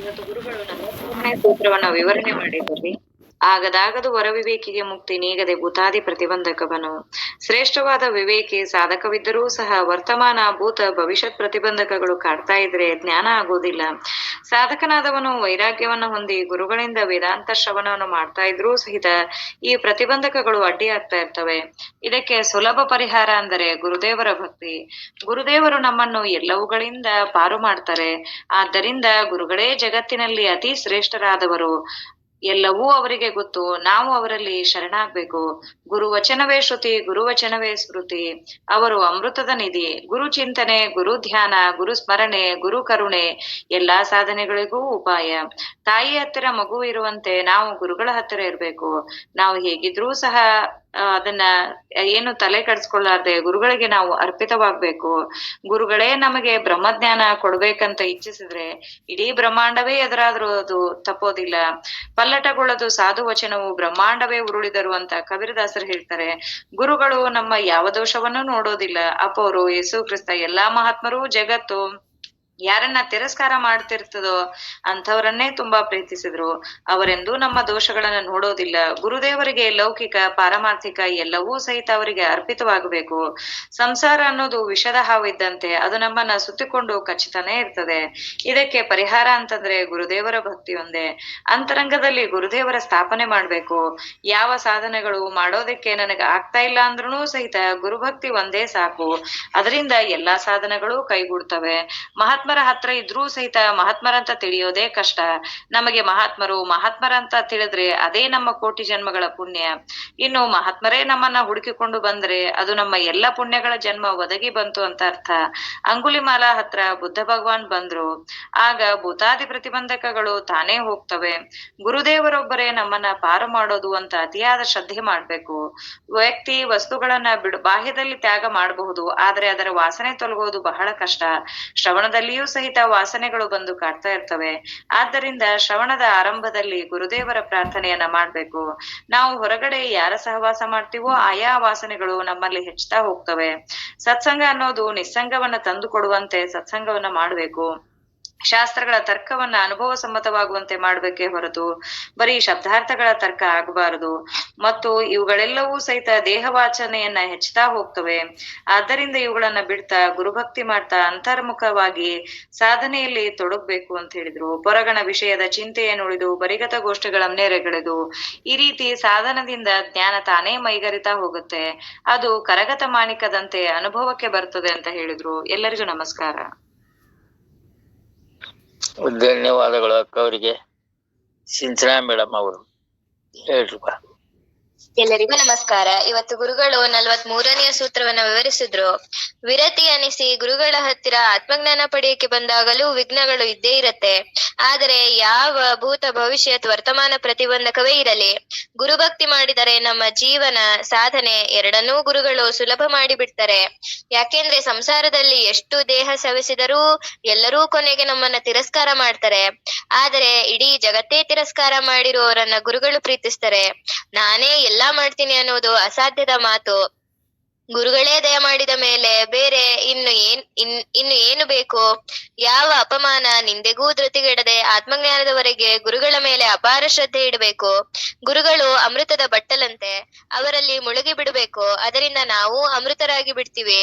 ಇವತ್ತು ಗುರುಗಳು ನಮ್ಮ ಸೂತ್ರವನ್ನ ವಿವರಣೆ ಮಾಡಿದ್ದಾರೆ ಆಗದಾಗದು ವರವಿವೇಕಿಗೆ ಮುಕ್ತಿ ನೀಗದೆ ಭೂತಾದಿ ಪ್ರತಿಬಂಧಕವನು. ಶ್ರೇಷ್ಠವಾದ ವಿವೇಕಿ ಸಾಧಕವಿದ್ದರೂ ಸಹ ವರ್ತಮಾನ, ಭೂತ, ಭವಿಷ್ಯತ್ ಪ್ರತಿಬಂಧಕಗಳು ಕಾಡ್ತಾ ಇದ್ರೆ ಜ್ಞಾನ ಆಗೋದಿಲ್ಲ ಸಾಧಕನಾದವನು ವೈರಾಗ್ಯವನ್ನು ಹೊಂದಿ ಗುರುಗಳಿಂದ ವೇದಾಂತ ಶ್ರವಣವನ್ನು ಮಾಡ್ತಾ ಇದ್ರೂ ಸಹಿತ ಈ ಪ್ರತಿಬಂಧಕಗಳು ಅಡ್ಡಿಯಾಗ್ತಾ ಇರ್ತವೆ. ಇದಕ್ಕೆ ಸುಲಭ ಪರಿಹಾರ ಅಂದರೆ ಗುರುದೇವರ ಭಕ್ತಿ. ಗುರುದೇವರು ನಮ್ಮನ್ನು ಎಲ್ಲವುಗಳಿಂದ ಪಾರು ಮಾಡ್ತಾರೆ. ಆದ್ದರಿಂದ ಗುರುಗಳೇ ಜಗತ್ತಿನಲ್ಲಿ ಅತಿ ಶ್ರೇಷ್ಠರಾದವರು. ಎಲ್ಲವೂ ಅವರಿಗೆ ಗೊತ್ತು. ನಾವು ಅವರಲ್ಲಿ ಶರಣಾಗ್ಬೇಕು. ಗುರು ವಚನವೇ ಶ್ರುತಿ ಗುರು ವಚನವೇ ಸ್ಮೃತಿ. ಅವರು ಅಮೃತದ ನಿಧಿ. ಗುರು ಚಿಂತನೆ, ಗುರು ಧ್ಯಾನ, ಗುರು ಸ್ಮರಣೆ, ಗುರು ಕರುಣೆ. ಎಲ್ಲಾ ಸಾಧನೆಗಳಿಗೂ ಉಪಾಯ. ತಾಯಿ ಹತ್ತಿರ ಮಗು ಇರುವಂತೆ ನಾವು ಗುರುಗಳ ಹತ್ತಿರ ಇರ್ಬೇಕು. ನಾವು ಹೇಗಿದ್ರೂ ಸಹ ಅದನ್ನ, ಏನು ತಲೆ ಕೆಡಿಸ್ಕೊಳ್ಳಾರ್ದೆ ಗುರುಗಳಿಗೆ ನಾವು ಅರ್ಪಿತವಾಗ್ಬೇಕು. ಗುರುಗಳೇ ನಮಗೆ ಬ್ರಹ್ಮಜ್ಞಾನ ಕೊಡ್ಬೇಕಂತ ಇಚ್ಛಿಸಿದ್ರೆ, ಇಡೀ ಬ್ರಹ್ಮಾಂಡವೇ ಎದುರಾದ್ರೂ ಅದು ತಪ್ಪೋದಿಲ್ಲ. ಪಲ್ಲಟಗೊಳ್ಳದು ಸಾಧು ವಚನವು ಬ್ರಹ್ಮಾಂಡವೇ ಉರುಳಿದರು ಅಂತ ಕಬೀರದಾಸರು ಹೇಳ್ತಾರೆ. ಗುರುಗಳು ನಮ್ಮ ಯಾವ ದೋಷವನ್ನು ನೋಡೋದಿಲ್ಲ. ಅಪೋರು, ಯೇಸು ಕ್ರಿಸ್ತ, ಎಲ್ಲಾ ಮಹಾತ್ಮರು, ಜಗತ್ತು ಯಾರನ್ನ ತಿರಸ್ಕಾರ ಮಾಡ್ತಿರ್ತದೋ ಅಂಥವರನ್ನೇ ತುಂಬಾ ಪ್ರೀತಿಸಿದ್ರು. ಅವರೆಂದೂ ನಮ್ಮ ದೋಷಗಳನ್ನ ನೋಡೋದಿಲ್ಲ. ಗುರುದೇವರಿಗೆ ಲೌಕಿಕ, ಪಾರಮಾರ್ಥಿಕ ಎಲ್ಲವೂ ಸಹಿತ ಅವರಿಗೆ ಅರ್ಪಿತವಾಗಬೇಕು. ಸಂಸಾರ ಅನ್ನೋದು ವಿಷದ ಹಾವಿದ್ದಂತೆ ಅದು ನಮ್ಮನ್ನ ಸುತ್ತಿಕೊಂಡು ಖಚಿತನೇ ಇರ್ತದೆ. ಇದಕ್ಕೆ ಪರಿಹಾರ ಅಂತಂದ್ರೆ ಗುರುದೇವರ ಭಕ್ತಿ ಒಂದೇ. ಅಂತರಂಗದಲ್ಲಿ ಗುರುದೇವರ ಸ್ಥಾಪನೆ ಮಾಡ್ಬೇಕು. ಯಾವ ಸಾಧನೆಗಳು ಮಾಡೋದಕ್ಕೆ ನನಗೆ ಆಗ್ತಾ ಇಲ್ಲ ಅಂದ್ರೂ ಸಹಿತ ಗುರುಭಕ್ತಿ ಒಂದೇ ಸಾಕು. ಅದರಿಂದ ಎಲ್ಲಾ ಸಾಧನೆಗಳು ಕೈಗೂಡ್ತವೆ. ಮಹಾತ್ಮರ ಹತ್ರ ಇದ್ರೂ ಸಹಿತ ಮಹಾತ್ಮರಂತ ತಿಳಿಯೋದೇ ಕಷ್ಟ. ನಮಗೆ ಮಹಾತ್ಮರು ಮಹಾತ್ಮರಂತ ತಿಳಿದ್ರೆ ಅದೇ ನಮ್ಮ ಕೋಟಿ ಜನ್ಮಗಳ ಪುಣ್ಯ. ಇನ್ನು ಮಹಾತ್ಮರೇ ನಮ್ಮನ್ನ ಹುಡುಕಿಕೊಂಡು ಬಂದ್ರೆ ಅದು ನಮ್ಮ ಎಲ್ಲ ಪುಣ್ಯಗಳ ಜನ್ಮ ಒದಗಿ ಬಂತು ಅಂತ ಅರ್ಥ. ಅಂಗುಲಿಮಾಲಾ ಹತ್ರ ಬುದ್ಧ ಭಗವಾನ್ ಬಂದ್ರು. ಆಗ ಭೂತಾದಿ ಪ್ರತಿಬಂಧಕಗಳು ತಾನೇ ಹೋಗ್ತವೆ. ಗುರುದೇವರೊಬ್ಬರೇ ನಮ್ಮನ್ನ ಪಾರು ಮಾಡೋದು ಅಂತ ಅತಿಯಾದ ಶ್ರದ್ಧೆ ಮಾಡ್ಬೇಕು. ವ್ಯಕ್ತಿ ವಸ್ತುಗಳನ್ನ ಬಿಡು, ಬಾಹ್ಯದಲ್ಲಿ ತ್ಯಾಗ ಮಾಡಬಹುದು, ಆದ್ರೆ ಅದರ ವಾಸನೆ ತೊಲಗೋದು ಬಹಳ ಕಷ್ಟ. ಶ್ರವಣದಲ್ಲಿಯೂ ಸಹಿತ ವಾಸನೆಗಳು ಬಂದು ಕಾಡ್ತಾ ಇರ್ತವೆ. ಆದ್ದರಿಂದ ಶ್ರವಣದ ಆರಂಭದಲ್ಲಿ ಗುರುದೇವರ ಪ್ರಾರ್ಥನೆಯನ್ನ ಮಾಡ್ಬೇಕು. ನಾವು ಹೊರಗಡೆ ಯಾರ ಸಹವಾಸ ಮಾಡ್ತೀವೋ ಆಯಾ ವಾಸನೆಗಳು ನಮ್ಮಲ್ಲಿ ಹೆಚ್ಚುತ್ತಾ ಹೋಗ್ತವೆ. ಸತ್ಸಂಗ ಅನ್ನೋದು ನಿಸ್ಸಂಗವನ್ನ ತಂದು ಕೊಡುವಂತೆ ಸತ್ಸಂಗವನ್ನ ಮಾಡ್ಬೇಕು. ಶಾಸ್ತ್ರಗಳ ತರ್ಕವನ್ನ ಅನುಭವ ಸಮ್ಮತವಾಗುವಂತೆ ಮಾಡ್ಬೇಕೇ ಹೊರತು ಬರೀ ಶಬ್ದಾರ್ಥಗಳ ತರ್ಕ ಆಗಬಾರದು. ಮತ್ತು ಇವುಗಳೆಲ್ಲವೂ ಸಹಿತ ದೇಹವಾಚನೆಯನ್ನ ಹೆಚ್ಚುತ್ತಾ ಹೋಗ್ತವೆ. ಆದ್ದರಿಂದ ಇವುಗಳನ್ನ ಬಿಡ್ತಾ, ಗುರುಭಕ್ತಿ ಮಾಡ್ತಾ ಅಂತರ್ಮುಖವಾಗಿ ಸಾಧನೆಯಲ್ಲಿ ತೊಡಗಬೇಕು ಅಂತ ಹೇಳಿದ್ರು. ಪೊರಗಣ ವಿಷಯದ ಚಿಂತೆಯನ್ನು ಉಳಿದು ಬರಿಗತ ಗೋಷ್ಠಿಗಳನ್ನೇ ರೆಗಳೆದು ಈ ರೀತಿ ಸಾಧನದಿಂದ ಜ್ಞಾನ ತಾನೇ ಮೈಗರಿತಾ ಹೋಗುತ್ತೆ. ಅದು ಕರಗತ ಮಾಣಿಕದಂತೆ ಅನುಭವಕ್ಕೆ ಬರ್ತದೆ ಅಂತ ಹೇಳಿದ್ರು. ಎಲ್ಲರಿಗೂ ನಮಸ್ಕಾರ. ಧನ್ಯವಾದಗಳು ಅಕ್ಕ ಅವರಿಗೆ. ಸಿಂಚನಾ ಮೇಡಮ್ ಅವರು. ಹೇಳ್ರಪ್ಪ ಎಲ್ಲರಿಗೂ ನಮಸ್ಕಾರ. ಇವತ್ತು ಗುರುಗಳು ನಲ್ವತ್ ಮೂರನೆಯ ಸೂತ್ರವನ್ನ ವಿವರಿಸಿದ್ರು. ವಿರತಿ ಅನಿಸಿ ಗುರುಗಳ ಹತ್ತಿರ ಆತ್ಮಜ್ಞಾನ ಪಡೆಯಕ್ಕೆ ಬಂದಾಗಲೂ ವಿಘ್ನಗಳು ಇದ್ದೇ ಇರತ್ತೆ. ಆದರೆ ಯಾವ ಭೂತ ಭವಿಷ್ಯತ್ ವರ್ತಮಾನ ಪ್ರತಿಬಂಧಕವೇ ಇರಲಿ. ಗುರುಭಕ್ತಿ ಮಾಡಿದರೆ ನಮ್ಮ ಜೀವನ ಸಾಧನೆ ಎರಡನ್ನೂ ಗುರುಗಳು ಸುಲಭ ಮಾಡಿಬಿಡ್ತಾರೆ. ಯಾಕೆಂದ್ರೆ ಸಂಸಾರದಲ್ಲಿ ಎಷ್ಟು ದೇಹ ಸವೆಸಿದರೂ ಎಲ್ಲರೂ ಕೊನೆಗೆ ನಮ್ಮನ್ನ ತಿರಸ್ಕಾರ ಮಾಡ್ತಾರೆ. ಆದರೆ ಇಡೀ ಜಗತ್ತೇ ತಿರಸ್ಕಾರ ಮಾಡಿರುವವರನ್ನ ಗುರುಗಳು ಪ್ರೀತಿಸ್ತಾರೆ. ನಾನೇ ಎಲ್ಲಾ ಮಾಡ್ತೀನಿ ಅನ್ನೋದು ಅಸಾಧ್ಯದ ಮಾತು. ಗುರುಗಳೇ ದಯ ಮಾಡಿದ ಮೇಲೆ ಬೇರೆ ಇನ್ನು ಏನ್, ಇನ್, ಇನ್ನು ಏನು ಬೇಕು? ಯಾವ ಅಪಮಾನ ನಿಂದೆಗೂ ಧೃತಿಗೆಡದೆ ಆತ್ಮಜ್ಞಾನದವರೆಗೆ ಗುರುಗಳ ಮೇಲೆ ಅಪಾರ ಶ್ರದ್ಧೆ ಇಡಬೇಕು. ಗುರುಗಳು ಅಮೃತದ ಬಟ್ಟಲಂತೆ ಅವರಲ್ಲಿ ಮುಳುಗಿ ಬಿಡಬೇಕು. ಅದರಿಂದ ನಾವು ಅಮೃತರಾಗಿ ಬಿಡ್ತೀವಿ.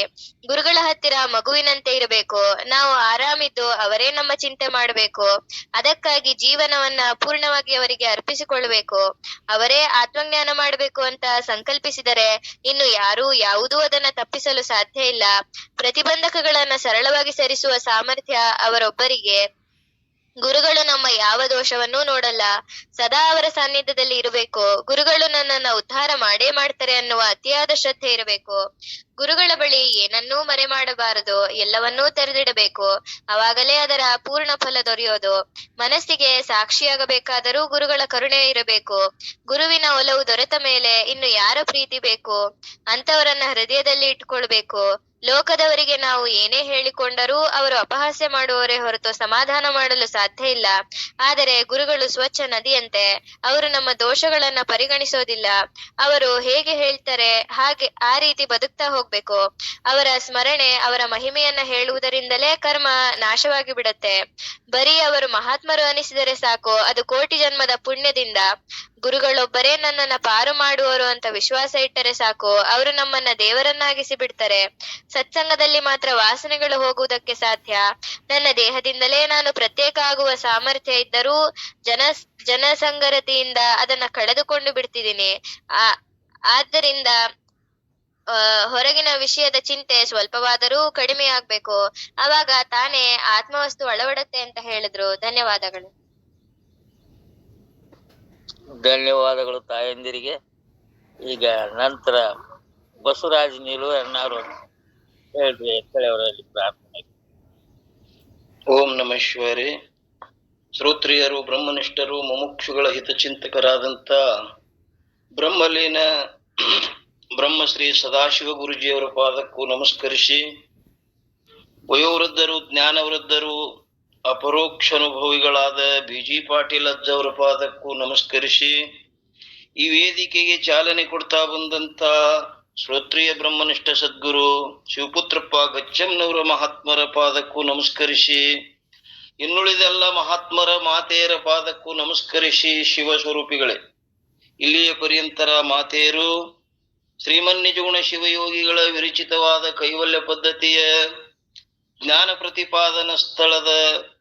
ಗುರುಗಳ ಹತ್ತಿರ ಮಗುವಿನಂತೆ ಇರಬೇಕು. ನಾವು ಆರಾಮಿದ್ದು ಅವರೇ ನಮ್ಮ ಚಿಂತೆ ಮಾಡಬೇಕು. ಅದಕ್ಕಾಗಿ ಜೀವನವನ್ನ ಪೂರ್ಣವಾಗಿ ಅವರಿಗೆ ಅರ್ಪಿಸಿಕೊಳ್ಳಬೇಕು. ಅವರೇ ಆತ್ಮಜ್ಞಾನ ಮಾಡಬೇಕು ಅಂತ ಸಂಕಲ್ಪಿಸಿದರೆ ಇನ್ನು ಯಾರೂ ಯಾವುದೂ ಅದನ್ನ ತಪ್ಪಿಸಲು ಸಾಧ್ಯ ಇಲ್ಲ. ಪ್ರತಿಬಂಧಕಗಳನ್ನ ಸರಳವಾಗಿ ಸರಿಸುವ ಸಾಮರ್ಥ್ಯ ಅವರೊಬ್ಬರಿಗೆ ಗುರುಗಳು ನಮ್ಮ ಯಾವ ದೋಷವನ್ನೂ ನೋಡಲ್ಲ. ಸದಾ ಅವರ ಸಾನ್ನಿಧ್ಯದಲ್ಲಿ ಇರಬೇಕು. ಗುರುಗಳು ನನ್ನನ್ನ ಉದ್ಧಾರ ಮಾಡೇ ಮಾಡ್ತಾರೆ ಅನ್ನುವ ಅತಿಯಾದ ಶ್ರದ್ಧೆ ಇರಬೇಕು. ಗುರುಗಳ ಬಳಿ ಏನನ್ನೂ ಮರೆ ಮಾಡಬಾರದು. ಎಲ್ಲವನ್ನೂ ತೆರೆದಿಡಬೇಕು. ಅವಾಗಲೇ ಅದರ ಪೂರ್ಣ ಫಲ ದೊರೆಯೋದು. ಮನಸ್ಸಿಗೆ ಸಾಕ್ಷಿಯಾಗಬೇಕಾದರೂ ಗುರುಗಳ ಕರುಣೆ ಇರಬೇಕು. ಗುರುವಿನ ಒಲವು ದೊರೆತ ಮೇಲೆ ಇನ್ನು ಯಾರ ಪ್ರೀತಿ ಬೇಕು? ಅಂತವರನ್ನ ಹೃದಯದಲ್ಲಿ ಇಟ್ಕೊಳ್ಬೇಕು ಲೋಕದವರಿಗೆ ನಾವು ಏನೇ ಹೇಳಿಕೊಂಡರೂ ಅವರು ಅಪಹಾಸ್ಯ ಮಾಡುವವರೇ ಹೊರತು ಸಮಾಧಾನ ಮಾಡಲು ಸಾಧ್ಯ ಇಲ್ಲ. ಆದರೆ ಗುರುಗಳು ಸ್ವಚ್ಛ ನದಿಯಂತೆ, ಅವರು ನಮ್ಮ ದೋಷಗಳನ್ನ ಪರಿಗಣಿಸೋದಿಲ್ಲ. ಅವರು ಹೇಗೆ ಹೇಳ್ತಾರೆ, ಹಾಗೆ ಆ ರೀತಿ ಬದುಕ್ತಾ ಹೋಗ್ಬೇಕು. ಅವರ ಸ್ಮರಣೆ, ಅವರ ಮಹಿಮೆಯನ್ನ ಹೇಳುವುದರಿಂದಲೇ ಕರ್ಮ ನಾಶವಾಗಿ ಬಿಡತ್ತೆ. ಬರೀ ಅವರು ಮಹಾತ್ಮರು ಅನಿಸಿದರೆ ಸಾಕು, ಅದು ಕೋಟಿ ಜನ್ಮದ ಪುಣ್ಯದಿಂದ. ಗುರುಗಳೊಬ್ಬರೇ ನನ್ನನ್ನ ಪಾರು ಮಾಡುವರು ಅಂತ ವಿಶ್ವಾಸ ಇಟ್ಟರೆ ಸಾಕು. ಅವರು ನಮ್ಮನ್ನ ದೇವರನ್ನಾಗಿಸಿ ಬಿಡ್ತಾರೆ. ಸತ್ಸಂಗದಲ್ಲಿ ಮಾತ್ರ ವಾಸನೆಗಳು ಹೋಗುವುದಕ್ಕೆ ಸಾಧ್ಯ. ನನ್ನ ದೇಹದಿಂದಲೇ ನಾನು ಪ್ರತ್ಯೇಕ ಆಗುವ ಸಾಮರ್ಥ್ಯ ಇದ್ದರೂ ಜನ, ಜನಸಂಗರತಿಯಿಂದ ಅದನ್ನ ಕಳೆದುಕೊಂಡು ಬಿಡ್ತಿದ್ದೀನಿ. ಆ, ಆದ್ದರಿಂದ ಹೊರಗಿನ ವಿಷಯದ ಚಿಂತೆ ಸ್ವಲ್ಪವಾದರೂ ಕಡಿಮೆ ಆಗ್ಬೇಕು ಅವಾಗ ತಾನೇ ಆತ್ಮವಸ್ತು ಒಳವಡುತ್ತೆ ಅಂತ ಹೇಳಿದ್ರು. ಧನ್ಯವಾದಗಳು. ಧನ್ಯವಾದಗಳು ತಾಯಂದಿರಿಗೆ. ಈಗ ನಂತರ ಬಸವರಾಜ್ ನೀಲು ಅಣ್ಣಾರು ಹೇಳ್ರಿ ಕಳೆಯವರಲ್ಲಿ ಪ್ರಾರ್ಥನೆ. ಓಂ ನಮ ಶಿವಾರಿ ಶ್ರೋತ್ರಿಯರು, ಬ್ರಹ್ಮನಿಷ್ಠರು, ಮುಮುಕ್ಷುಗಳ ಹಿತಚಿಂತಕರಾದಂತ ಬ್ರಹ್ಮಲೀನ ಬ್ರಹ್ಮಶ್ರೀ ಸದಾಶಿವ ಗುರುಜಿಯವರ ಪಾದಕ್ಕೂ ನಮಸ್ಕರಿಸಿ, ವಯೋವೃದ್ಧರು, ಜ್ಞಾನವೃದ್ಧರು ಅಪರೋಕ್ಷ ಅನುಭವಿಗಳಾದ ಬಿ ಜಿ ಪಾಟೀಲ್ ಅಜ್ಜವರ ಪಾದಕ್ಕೂ ನಮಸ್ಕರಿಸಿ, ಈ ವೇದಿಕೆಗೆ ಚಾಲನೆ ಕೊಡ್ತಾ ಬಂದಂತ ಶ್ರೋತ್ರಿಯ ಬ್ರಹ್ಮನಿಷ್ಠ ಸದ್ಗುರು ಶಿವಪುತ್ರಪ್ಪ ಗಚ್ಚಂನವರ ಮಹಾತ್ಮರ ಪಾದಕ್ಕೂ ನಮಸ್ಕರಿಸಿ ಇನ್ನುಳಿದೆಲ್ಲ ಮಹಾತ್ಮರ ಮಾತೆಯರ ಪಾದಕ್ಕೂ ನಮಸ್ಕರಿಸಿ ಶಿವ ಸ್ವರೂಪಿಗಳೇ. ಇಲ್ಲಿಯ ಪರ್ಯಂತರ ಮಾತೆಯರು, ಶ್ರೀಮನ್ನಿಜಗುಣ ಶಿವಯೋಗಿಗಳ ವಿರಚಿತವಾದ ಕೈವಲ್ಯ ಪದ್ಧತಿಯ ಜ್ಞಾನ ಪ್ರತಿಪಾದನ ಸ್ಥಳದ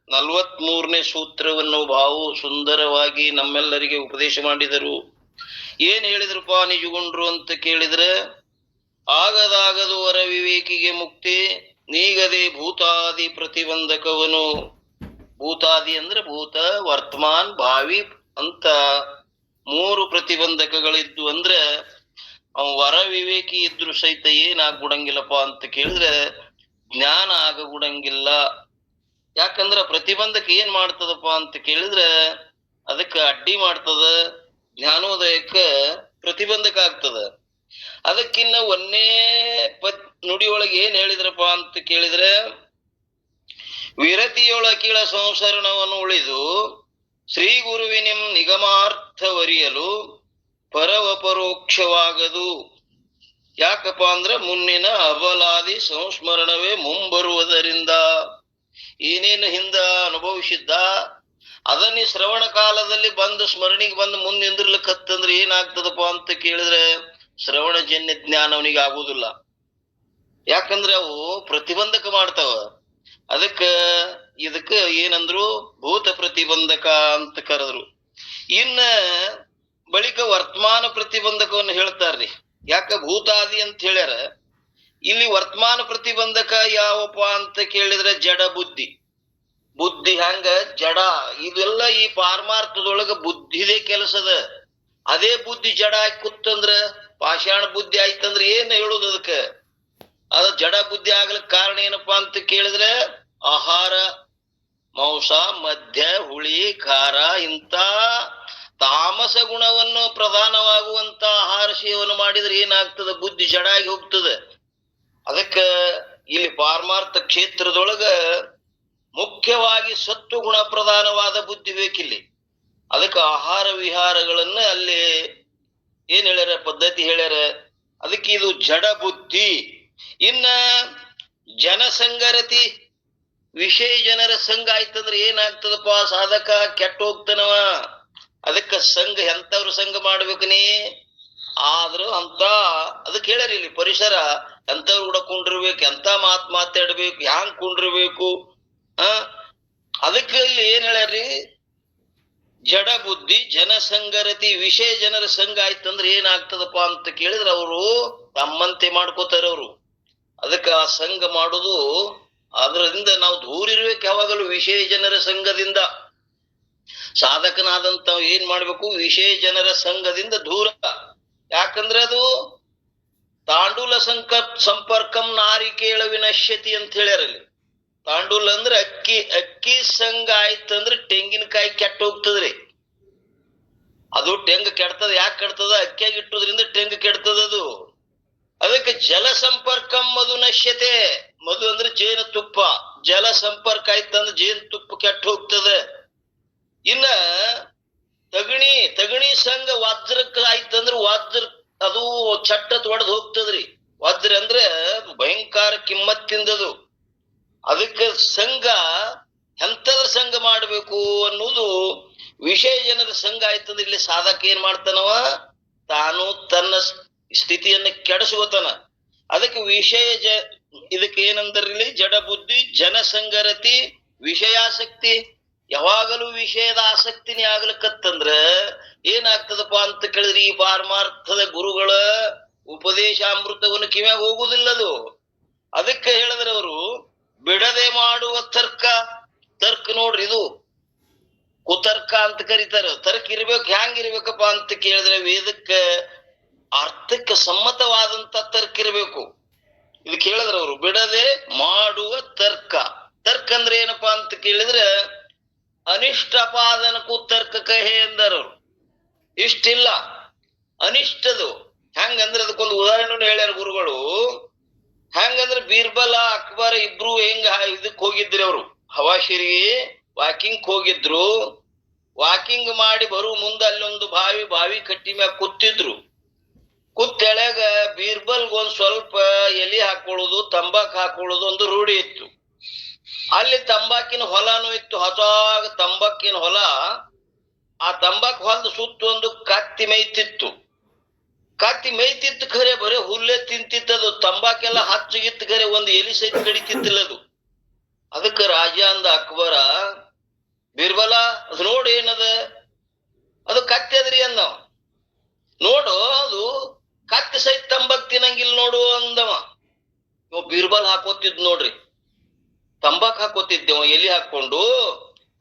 ನಲವತ್ಮೂರನೇ ಸೂತ್ರವನ್ನು ಬಾವು ಸುಂದರವಾಗಿ ನಮ್ಮೆಲ್ಲರಿಗೆ ಉಪದೇಶ ಮಾಡಿದರು. ಏನ್ ಹೇಳಿದ್ರಪ್ಪ ನಿಜಗೊಂಡ್ರು ಅಂತ ಕೇಳಿದ್ರೆ, ಆಗದಾಗದು ವರ ವಿವೇಕಿಗೆ ಮುಕ್ತಿ, ನೀಗದೆ ಭೂತಾದಿ ಪ್ರತಿಬಂಧಕವನು. ಭೂತಾದಿ ಅಂದ್ರೆ ಭೂತ, ವರ್ತಮಾನ್, ಭಾವಿ ಅಂತ ಮೂರು ಪ್ರತಿಬಂಧಕಗಳಿದ್ದು ಅಂದ್ರೆ, ಅವ ವರ ವಿವೇಕಿ ಇದ್ರು ಸಹಿತ ಏನಾಗ್ಬಿಡಂಗಿಲ್ಲಪ್ಪ ಅಂತ ಕೇಳಿದ್ರೆ, ಜ್ಞಾನ ಆಗಬಿಡಂಗಿಲ್ಲ. ಯಾಕಂದ್ರ ಪ್ರತಿಬಂಧಕ ಏನ್ ಮಾಡ್ತದಪ್ಪ ಅಂತ ಕೇಳಿದ್ರ ಅದಕ್ಕ ಅಡ್ಡಿ ಮಾಡ್ತದ, ಜ್ಞಾನೋದಯಕ್ಕ ಪ್ರತಿಬಂಧಕ ಆಗ್ತದ. ಅದಕ್ಕಿನ್ನ ಒಂದೇ ಪದ್ ನುಡಿಯೊಳಗೆ ಏನ್ ಹೇಳಿದ್ರಪ್ಪ ಅಂತ ಕೇಳಿದ್ರೆ ವಿರತಿಯೊಳಕಿಳ ಸಂಸರಣವನ್ನು ಉಳಿದು ಶ್ರೀ ಗುರುವಿನಿಂ ನಿಗಮಾರ್ಥ ಒರಿಯಲು ಪರವಪರೋಕ್ಷವಾಗದು ಯಾಕಪ್ಪ ಅಂದ್ರ ಮುನ್ನಿನ ಅಬಲಾದಿ ಸಂಸ್ಮರಣವೇ ಮುಂಬರುವುದರಿಂದ. ಏನೇನು ಹಿಂದ ಅನುಭವಿಸಿದ್ದ, ಅದನ್ನ ಶ್ರವಣ ಕಾಲದಲ್ಲಿ ಬಂದು ಸ್ಮರಣೆಗೆ ಬಂದು ಮುಂದೆ ನಿಂದಿರ್ಲಿಕ್ಕತ್ತಂದ್ರೆ ಏನಾಗ್ತದಪ್ಪ ಅಂತ ಕೇಳಿದ್ರೆ ಶ್ರವಣಜನ್ಯ ಜ್ಞಾನ ಅವನಿಗೆ ಆಗುದಿಲ್ಲ. ಯಾಕಂದ್ರೆ ಅವು ಪ್ರತಿಬಂಧಕ ಮಾಡ್ತಾವ. ಅದಕ್ಕ ಇದಕ್ಕ ಏನಂದ್ರು ಭೂತ ಪ್ರತಿಬಂಧಕ ಅಂತ ಕರೆದ್ರು. ಇನ್ನ ಬಳಿಕ ವರ್ತಮಾನ ಪ್ರತಿಬಂಧಕವನ್ನು ಹೇಳ್ತಾರ್ರಿ. ಯಾಕ ಭೂತಾದಿ ಅಂತ ಹೇಳ್ಯಾರ ಇಲ್ಲಿ ವರ್ತಮಾನ ಪ್ರತಿಬಂಧಕ ಯಾವಪ್ಪ ಅಂತ ಕೇಳಿದ್ರೆ ಜಡ ಬುದ್ಧಿ. ಬುದ್ಧಿ ಹಂಗ? ಜಡ. ಇದೆಲ್ಲ ಈ ಪಾರಮಾರ್ಥದೊಳಗ ಬುದ್ಧಿದೇ ಕೆಲಸದ ಅದೇ. ಬುದ್ಧಿ ಜಡ ಆಗಿ ಕೂತಂದ್ರ, ಪಾಷಾಣ ಬುದ್ಧಿ ಆಯ್ತಂದ್ರ ಏನ್ ಹೇಳೋದು ಅದಕ್ಕೆ? ಅದ ಜಡ ಬುದ್ಧಿ ಆಗ್ಲಿಕ್ ಕಾರಣ ಏನಪ್ಪಾ ಅಂತ ಕೇಳಿದ್ರೆ, ಆಹಾರ, ಮಾಂಸ ಮಧ್ಯ ಹುಳಿ, ಖಾರ ಇಂತ ತಾಮಸ ಗುಣವನ್ನು ಪ್ರಧಾನವಾಗುವಂತ ಆಹಾರ ಸೇವನೆ ಮಾಡಿದ್ರೆ ಏನಾಗ್ತದೆ? ಬುದ್ಧಿ ಜಡ ಆಗಿ ಹೋಗ್ತದೆ. ಅದಕ್ಕ ಇಲ್ಲಿ ಪಾರಮಾರ್ಥ ಕ್ಷೇತ್ರದೊಳಗ ಮುಖ್ಯವಾಗಿ ಸತ್ತು ಗುಣ ಪ್ರಧಾನವಾದ ಬುದ್ಧಿ ಬೇಕಿಲ್ಲಿ. ಅದಕ್ಕೆ ಆಹಾರ ವಿಹಾರಗಳನ್ನ ಅಲ್ಲಿ ಏನ್ ಹೇಳ್ಯಾರ, ಪದ್ಧತಿ ಹೇಳ್ಯಾರ? ಅದಕ್ಕೆ ಇದು ಜಡ ಬುದ್ಧಿ. ಇನ್ನ ಜನಸಂಗರತಿ, ವಿಷಯ ಜನರ ಸಂಘ ಆಯ್ತಂದ್ರೆ ಏನಾಗ್ತದಪ್ಪ? ಸಾಧಕ ಕೆಟ್ಟ ಹೋಗ್ತಾನವ. ಅದಕ್ಕ ಸಂಘ ಎಂತವ್ರ ಸಂಘ ಮಾಡ್ಬೇಕು ನೀ ಆದ್ರೂ ಅಂತ ಅದಕ್ಕೆ ಹೇಳ್ಯಾರ ಇಲ್ಲಿ ಪರಿಸರ. ಎಂತವ್ರು ಕೂಡ ಕುಂಡಿರ್ಬೇಕು ಎಂತ ಮಾತ್ ಮಾತಾಡ್ಬೇಕು, ಹ್ಯಾಂಗ್ ಕುಂಡಿರ್ಬೇಕು, ಆ? ಅದಕ್ಕೆ ಇಲ್ಲಿ ಏನ್ ಹೇಳ್ಯಾರ್ರಿ? ಜಡ ಬುದ್ಧಿ, ಜನಸಂಗರತಿ, ವಿಷಯ ಜನರ ಸಂಘ ಆಯ್ತಂದ್ರೆ ಏನಾಗ್ತದಪ್ಪ ಅಂತ ಕೇಳಿದ್ರೆ ಅವರು ತಮ್ಮಂತೆ ಮಾಡ್ಕೋತಾರೆ ಅವರು. ಅದಕ್ಕೆ ಆ ಸಂಘ ಮಾಡುದು ಅದರಿಂದ ನಾವು ದೂರ ಇರ್ಬೇಕು ಯಾವಾಗಲೂ ವಿಷಯ ಜನರ ಸಂಘದಿಂದ. ಸಾಧಕನಾದಂತ ಏನ್ ಮಾಡ್ಬೇಕು? ವಿಷಯ ಜನರ ಸಂಘದಿಂದ ದೂರ. ಯಾಕಂದ್ರೆ ಅದು ತಾಂಡೂಲ ಸಂಕ ಸಂಪರ್ಕಂ ನಾರಿಕೇಳ ವಿನಶ್ಯತಿ ಅಂತ ಹೇಳ್ಯಾರ ಅಲ್ಲಿ. ತಾಂಡೂಲ ಅಂದ್ರೆ ಅಕ್ಕಿ ಅಕ್ಕಿ ಸಂಘ ಆಯ್ತಂದ್ರೆ ತೆಂಗಿನಕಾಯಿ ಕೆಟ್ಟ ಹೋಗ್ತದ್ರಿ. ಅದು ಟೆಂಗ್ ಕೆಡ್ತದ, ಯಾಕೆ ಕೆಡ್ತದ? ಅಕ್ಕಿಯಾಗಿ ಇಟ್ಟುದ್ರಿಂದ ಟೆಂಗ್ ಕೆಡ್ತದ ಅದು. ಅದಕ್ಕೆ ಜಲ ಸಂಪರ್ಕ ಮಧು ನಶ್ಯತೆ. ಮಧು ಅಂದ್ರೆ ಜೇನು ತುಪ್ಪ. ಜಲ ಸಂಪರ್ಕ ಆಯ್ತಂದ್ರೆ ಜೇನು ತುಪ್ಪ ಕೆಟ್ಟ ಹೋಗ್ತದೆ. ಇನ್ನ ತಗಣಿ ತಗಣಿ ಸಂಘ ವಜ್ರಕ್ಕ ಆಯ್ತಂದ್ರ ವಜ್ರ ಅದು ಚಟ್ಟ ಒಡೆದು ಹೋಗ್ತದ್ರಿ. ವಜ್ರ ಅಂದ್ರೆ ಭಯಂಕರ ಕಿಮ್ಮತ್ತಿಂದದು. ಅದಕ್ಕೆ ಸಂಘ ಎಂತದ ಸಂಘ ಮಾಡಬೇಕು ಅನ್ನೋದು ವಿಷಯ ಜನರ ಸಂಘ ಆಯ್ತಂದ್ರೆ ಇಲ್ಲಿ ಸಾಧಕ ಏನ್ ಮಾಡ್ತಾನವ? ತಾನು ತನ್ನ ಸ್ಥಿತಿಯನ್ನು ಕೆಡಿಸ್ಕೋತಾನ. ಅದಕ್ಕೆ ವಿಷಯ ಜ ಇದಕ್ಕೆ ಏನಂದ್ರೆ ಇಲ್ಲಿ ಜಡ ಬುದ್ಧಿ ಜನಸಂಗರತಿ ವಿಷಯಾಸಕ್ತಿ. ಯಾವಾಗಲೂ ವಿಷಯದ ಆಸಕ್ತಿನೇ ಆಗ್ಲಿಕ್ಕತ್ತಂದ್ರ ಏನಾಗ್ತದಪ್ಪ ಅಂತ ಕೇಳಿದ್ರೆ ಈ ಪಾರಮಾರ್ಥದ ಗುರುಗಳ ಉಪದೇಶಾಮೃತವನ್ನು ಕಿವ್ಯಾಗ ಹೋಗುದಿಲ್ಲದು ಅದಕ್ಕೆ ಹೇಳಿದ್ರೆ ಅವರು, ಬಿಡದೆ ಮಾಡುವ ತರ್ಕ ತರ್ಕ ನೋಡ್ರಿ ಇದು, ಕುತರ್ಕ ಅಂತ ಕರೀತಾರ. ತರ್ಕ ಇರ್ಬೇಕು, ಹ್ಯಾಂಗ್ ಇರ್ಬೇಕಪ್ಪ ಅಂತ ಕೇಳಿದ್ರೆ ವೇದಕ್ಕ ಅರ್ಥಕ್ಕೆ ಸಮ್ಮತವಾದಂತ ತರ್ಕ ಇರ್ಬೇಕು. ಇದು ಕೇಳಿದ್ರ ಅವರು, ಬಿಡದೆ ಮಾಡುವ ತರ್ಕ. ತರ್ಕ ಅಂದ್ರೆ ಏನಪ್ಪಾ ಅಂತ ಕೇಳಿದ್ರೆ ಅನಿಷ್ಟಪಾದನಕ್ಕೂ ತರ್ಕ ಕಹೆ ಎಂದರು. ಇಷ್ಟಿಲ್ಲ. ಅನಿಷ್ಟದು. ಹೆಂಗಂದ್ರೆ ಅದಕ್ಕೊಂದು ಉದಾಹರಣೆ ಹೇಳ್ಯಾರ ಗುರುಗಳು. ಹೆಂಗಂದ್ರೆ ಬೀರ್ಬಲ, ಅಕ್ಬರ್ ಇಬ್ರು ಹೆಂಗ ಇದಕ್ ಹೋಗಿದ್ರಿ ಅವರು. ಹವಾಶಿರಿ, ವಾಕಿಂಗ್ ಹೋಗಿದ್ರು. ವಾಕಿಂಗ್ ಮಾಡಿ ಬರು ಮುಂದೆ ಅಲ್ಲೊಂದು ಬಾವಿ ಬಾವಿ ಕಟ್ಟಿ ಮ್ಯಾಗ ಕೂತಿದ್ರು. ಕೂತ್ತೆಳಗ ಬೀರ್ಬಲ್ಗೊಂದ್ ಸ್ವಲ್ಪ ಎಲಿ ಹಾಕೊಳ್ಳೋದು ತಂಬಾಕ್ ಹಾಕೊಳ್ಳೋದು ಒಂದು ರೂಢಿ ಇತ್ತು. ಅಲ್ಲಿ ತಂಬಾಕಿನ ಹೊಲನೂ ಇತ್ತು ಹಸಾಗ ತಂಬಾಕಿನ ಹೊಲ. ಆ ತಂಬಾಕ್ ಹೊಲದ ಸುತ್ತ ಒಂದು ಕತ್ತಿ ಮೇಯ್ತಿತ್ತು. ಕತ್ತಿ ಮೇಯ್ತಿತ್ತು ಖರೆ ಬರೀ ಹುಲ್ಲೆ ತಿಂತಿತ್ತದು ತಂಬಾಕೆಲ್ಲ ಹಚ್ಚಗಿತ್ತು ಖರೆ ಒಂದು ಎಲಿ ಸಹಿತ ಕಡಿತಿತ್ತಿಲ್ಲ ಅದು. ಅದಕ್ಕೆ ರಾಜ ಅಂದ ಅಕ್ಬರ, ಬಿರ್ಬಲ, ಅದು ನೋಡು ಏನದ? ಅದು ಕತ್ತಿ ಅದ್ರಿ ಅಂದ ನೋಡು, ಅದು ಕತ್ತಿ ಸಹಿತ ತಂಬಾಕ್ ತಿನ್ನಂಗಿಲ್ಲ ನೋಡು ಅಂದವ ಬೀರ್ಬಲ್ ಹಾಕೋತಿದ್ ನೋಡ್ರಿ. ತಂಬಾಕ್ ಹಾಕೋತಿದ್ದೆವು, ಎಲಿ ಹಾಕೊಂಡು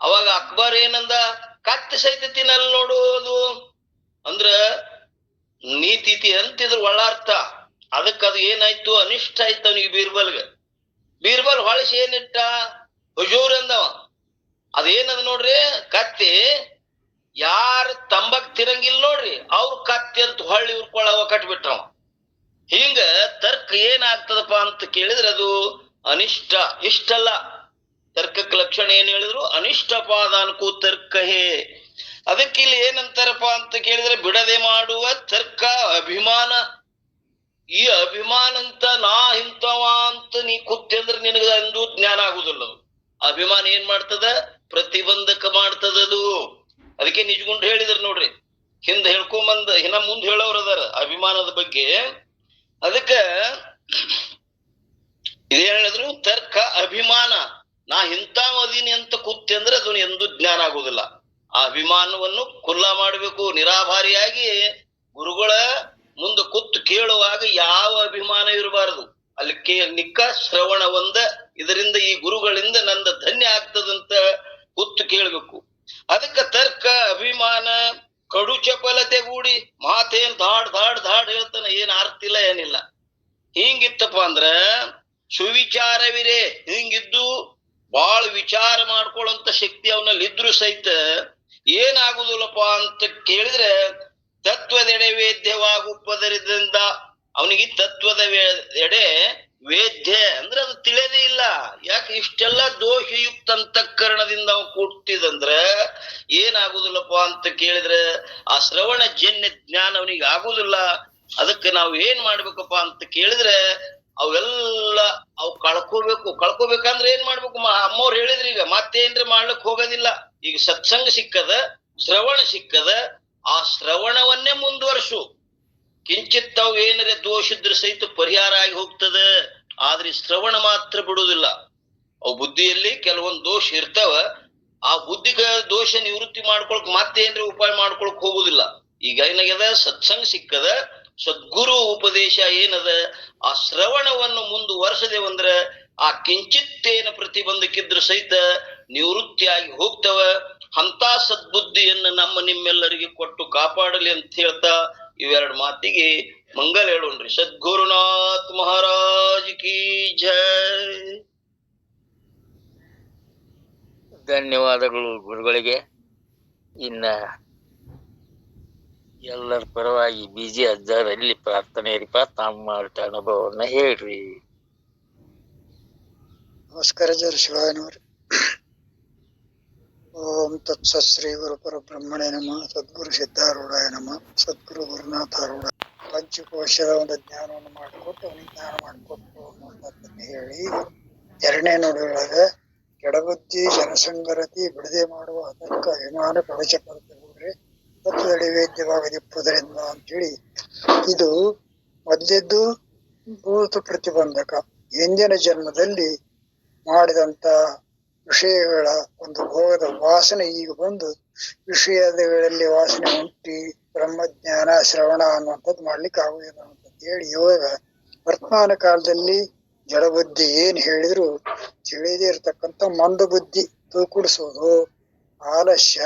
ಅವಾಗ ಅಕ್ಬರ್ ಏನಂದ, ಕತ್ತಿ ಸಹಿತ ನೋಡು ಅದು. ಅಂದ್ರ ನೀತಿತಿ ಅಂತಿದ್ರ ಒಳ್ಳಾರ್ಥ ಅದಕ್ಕ ಅದು ಏನಾಯ್ತು? ಅನಿಷ್ಟ ಆಯ್ತು ಅವನಿಗೆ ಬೀರ್ಬಲ್ಗ. ಬೀರ್ಬಲ್ ಹೊಳಸಿ ಏನಿಟ್ಟ? ಹುಜೂರ್ ಅಂದವ. ಅದೇನದ ನೋಡ್ರಿ? ಕತ್ತಿ. ಯಾರ ತಂಬಕ್ ತಿರಂಗಿಲ್ಲ ನೋಡ್ರಿ, ಅವ್ರ ಕತ್ತಿ ಅಂತ ಹೊಳ್ಳಿ ಉರ್ಕೊಳ್ಳವ ಕಟ್ಬಿಟ್ರವ. ಹಿಂಗ ತರ್ಕ ಏನಾಗ್ತದಪ್ಪ ಅಂತ ಕೇಳಿದ್ರೆ ಅದು ಅನಿಷ್ಟ ಇಷ್ಟಲ್ಲ. ತರ್ಕಕ್ಕೆ ಲಕ್ಷಣ ಏನ್ ಹೇಳಿದ್ರು? ಅನಿಷ್ಟಪಾದ ಅನ್ಕೂ ತರ್ಕ ಹೇ. ಅದಕ್ಕೆ ಇಲ್ಲಿ ಏನಂತಾರಪ್ಪ ಅಂತ ಕೇಳಿದ್ರೆ ಬಿಡದೆ ಮಾಡುವ ತರ್ಕ, ಅಭಿಮಾನ. ಈ ಅಭಿಮಾನ ಅಂತ ನಾ ಇಂಥವ ಅಂತ ನೀ ಕೂತಿ ಅಂದ್ರೆ ನಿನಗ ಅಂದು ಜ್ಞಾನ ಆಗುದಿಲ್ಲ ಅಭಿಮಾನ ಏನ್ ಮಾಡ್ತದ? ಪ್ರತಿಬಂಧಕ ಮಾಡ್ತದದು ಅದಕ್ಕೆ ನಿಜಗುಂಡ್ ಹೇಳಿದ್ರು ನೋಡ್ರಿ. ಹಿಂದ ಹೇಳ್ಕೊಂಬಂದ, ಇನ್ನ ಮುಂದ್ ಹೇಳೋರ್ ಅದಾರ ಅಭಿಮಾನದ ಬಗ್ಗೆ. ಅದಕ್ಕ ಇದೇನ್ ಹೇಳಿದ್ರು, ತರ್ಕ ಅಭಿಮಾನ. ನಾ ಇಂಥ ಅದೀನಿ ಅಂತ ಕೂತಿ ಅಂದ್ರೆ ಅದನ್ನು ಎಂದು ಜ್ಞಾನ ಆಗುವುದಿಲ್ಲ ಆ ಅಭಿಮಾನವನ್ನು ಖುಲ್ಲ ಮಾಡಬೇಕು, ನಿರಾಭಾರಿಯಾಗಿ ಗುರುಗಳ ಮುಂದೆ ಕೂತು ಕೇಳುವಾಗ ಯಾವ ಅಭಿಮಾನ ಇರಬಾರದು. ಅಲ್ಲಿ ಕೇ ನಿಕ್ಕ ಶ್ರವಣ ಒಂದ, ಇದರಿಂದ ಈ ಗುರುಗಳಿಂದ ನಂದ ಧನ್ಯ ಆಗ್ತದಂತ ಕೂತು ಕೇಳಬೇಕು. ಅದಕ್ಕೆ ತರ್ಕ, ಅಭಿಮಾನ ಕಡು ಚಪಲತೆಗೂಡಿ ಮಾತೇನ್ ದಾಡ್ ದಾಡ್ ದಾಡ್ ಹೇಳ್ತಾನೆ, ಏನ್ ಅರ್ಥ ಏನಿಲ್ಲ. ಹಿಂಗಿತ್ತಪ್ಪ ಅಂದ್ರ ಸುವಿಚಾರವಿರೇ, ಹಿಂಗಿದ್ದು ಬಾಳ ವಿಚಾರ ಮಾಡ್ಕೊಳ್ಳುವಂತ ಶಕ್ತಿ ಅವನಲ್ಲಿ ಇದ್ರು ಸಹಿತ ಏನಾಗುದಿಲ್ಲಪ್ಪ ಅಂತ ಕೇಳಿದ್ರೆ ತತ್ವದೆಡೆ ವೇದ್ಯವಾಗುವುದರಿಂದ ಅವನಿಗೆ ತತ್ವದ ಎಡೆ ವೇದ್ಯ ಅಂದ್ರೆ ಅದು ತಿಳಿಯದೇ ಇಲ್ಲ. ಯಾಕೆ? ಇಷ್ಟೆಲ್ಲ ದೋಷಯುಕ್ತ ಅಂತಃಕರಣದಿಂದ ಅವ ಕೂಡ್ತಿದಂದ್ರ ಏನಾಗುದಿಲ್ಲಪ್ಪ ಅಂತ ಕೇಳಿದ್ರೆ ಆ ಶ್ರವಣ ಜನ್ಯ ಜ್ಞಾನ ಅವನಿಗೆ ಆಗುದಿಲ್ಲ. ಅದಕ್ಕೆ ನಾವು ಏನ್ ಮಾಡ್ಬೇಕಪ್ಪ ಅಂತ ಕೇಳಿದ್ರೆ ಅವೆಲ್ಲ ಅವು ಕಳ್ಕೋಬೇಕು, ಕಳ್ಕೋಬೇಕಂದ್ರೆ ಏನ್ ಮಾಡ್ಬೇಕು? ಅಮ್ಮವ್ರು ಹೇಳಿದ್ರಿ ಈಗ, ಮತ್ತೇನ್ರಿ ಮಾಡ್ಲಿಕ್ ಹೋಗೋದಿಲ್ಲ. ಈಗ ಸತ್ಸಂಗ ಸಿಕ್ಕದ, ಶ್ರವಣ ಸಿಕ್ಕದ, ಆ ಶ್ರವಣವನ್ನೇ ಮುಂದುವರ್ಸು. ಕಿಂಚಿತ್ ಅವು ಏನರೆ ದೋಷ ಇದ್ರೆ ಸಹಿತ ಪರಿಹಾರ ಆಗಿ ಹೋಗ್ತದ, ಆದ್ರೆ ಶ್ರವಣ ಮಾತ್ರ ಬಿಡುವುದಿಲ್ಲ. ಅವು ಬುದ್ಧಿಯಲ್ಲಿ ಕೆಲವೊಂದು ದೋಷ ಇರ್ತಾವ, ಆ ಬುದ್ಧಿಗ ದೋಷ ನಿವೃತ್ತಿ ಮಾಡ್ಕೊಳಕ್ ಮತ್ತೇನ್ರಿ ಉಪಾಯ ಮಾಡ್ಕೊಳಕ್ ಹೋಗುದಿಲ್ಲ. ಈಗ ಏನಾಗ್ಯದ? ಸತ್ಸಂಗ ಸಿಕ್ಕದ ಸದ್ಗುರು ಉಪದೇಶ ಏನದ? ಆ ಶ್ರವಣವನ್ನು ಮುಂದುವರ್ಸದೇವಂದ್ರ ಆ ಕಿಂಚಿತ್ತೇನ ಪ್ರತಿಬಂಧಕ್ಕಿದ್ರು ಸಹಿತ ನಿವೃತ್ತಿಯಾಗಿ ಹೋಗ್ತವ. ಅಂತ ಸದ್ಬುದ್ಧಿಯನ್ನು ನಮ್ಮ ನಿಮ್ಮೆಲ್ಲರಿಗೆ ಕೊಟ್ಟು ಕಾಪಾಡಲಿ ಅಂತ ಹೇಳ್ತಾ ಇವೆರಡು ಮಾತಿಗೆ ಮಂಗಲ್ ಹೇಳೋಣ್ರಿ. ಸದ್ಗುರುನಾಥ್ ಮಹಾರಾಜ್ ಕಿ ಜಯ ಧನ್ಯವಾದಗಳು ಗುರುಗಳಿಗೆ. ಇನ್ನ ಎಲ್ಲರ ಪರವಾಗಿ ಬಿಜಿ ಅಜ್ಜರಲ್ಲಿ ಪ್ರಾರ್ಥನೆ ಇರಿಪ ತಮ್ಮ ಅನುಭವವನ್ನ ಹೇಳ್ರಿ. ನಮಸ್ಕಾರ ಜರ್ ಶಿವಾಯನವ್ರಿ. ಓಂ ತತ್ಸತ್ ಶ್ರೀ ಗುರು ಪರಬ್ರಹ್ಮಣೇ ನಮ. ಸದ್ಗುರು ಸಿದ್ಧಾರೂಢಾಯ ನಮ. ಸದ್ಗುರು ಗುರುನಾಥಾರೂಢ ಪಂಚಕೋಶದ ಒಂದು ಜ್ಞಾನವನ್ನು ಮಾಡಿಕೊಟ್ಟು ಅವನಿಗೆ ಜ್ಞಾನ ಮಾಡಿಕೊಟ್ಟು ಅನ್ನೋದನ್ನ ಹೇಳಿ. ಎರಡನೇ ನುಡಿಯೊಳಗ ಕೆಡಬುದ್ಧಿ, ಜನಸಂಗರತಿ, ಬಿಡದೆ ಮಾಡುವ ಅದಕ್ಕ ಅಭಿಮಾನ ಪ್ರವೇಶ ಪಡೆದುಕೊಂಡ್ರೆ ತತ್ವದಡಿ ನೈವೇದ್ಯವಾಗದಿಪ್ಪುದರಿಂದ ಅಂತೇಳಿ ಇದು ಒಂದೆದ್ದು ಭೂತ ಪ್ರತಿಬಂಧಕ. ಹಿಂದಿನ ಜನ್ಮದಲ್ಲಿ ಮಾಡಿದಂತ ವಿಷಯಗಳ ಒಂದು ಭೋಗದ ವಾಸನೆ ಈಗ ಬಂದು ವಿಷಯಗಳಲ್ಲಿ ವಾಸನೆ ಉಂಟಿ ಬ್ರಹ್ಮಜ್ಞಾನ, ಶ್ರವಣ ಅನ್ನುವಂಥದ್ದು ಮಾಡ್ಲಿಕ್ಕೆ ಆಗುವುದಿಲ್ಲ ಅಂತ ಹೇಳಿ ಇವಾಗ ವರ್ತಮಾನ ಕಾಲದಲ್ಲಿ ಜಡಬುದ್ಧಿ ಏನ್ ಹೇಳಿದ್ರು ತಿಳಿದೇ ಇರತಕ್ಕಂತ ಮಂದಬುದ್ಧಿ ತೂಕುಡಿಸೋದು, ಆಲಸ್ಯ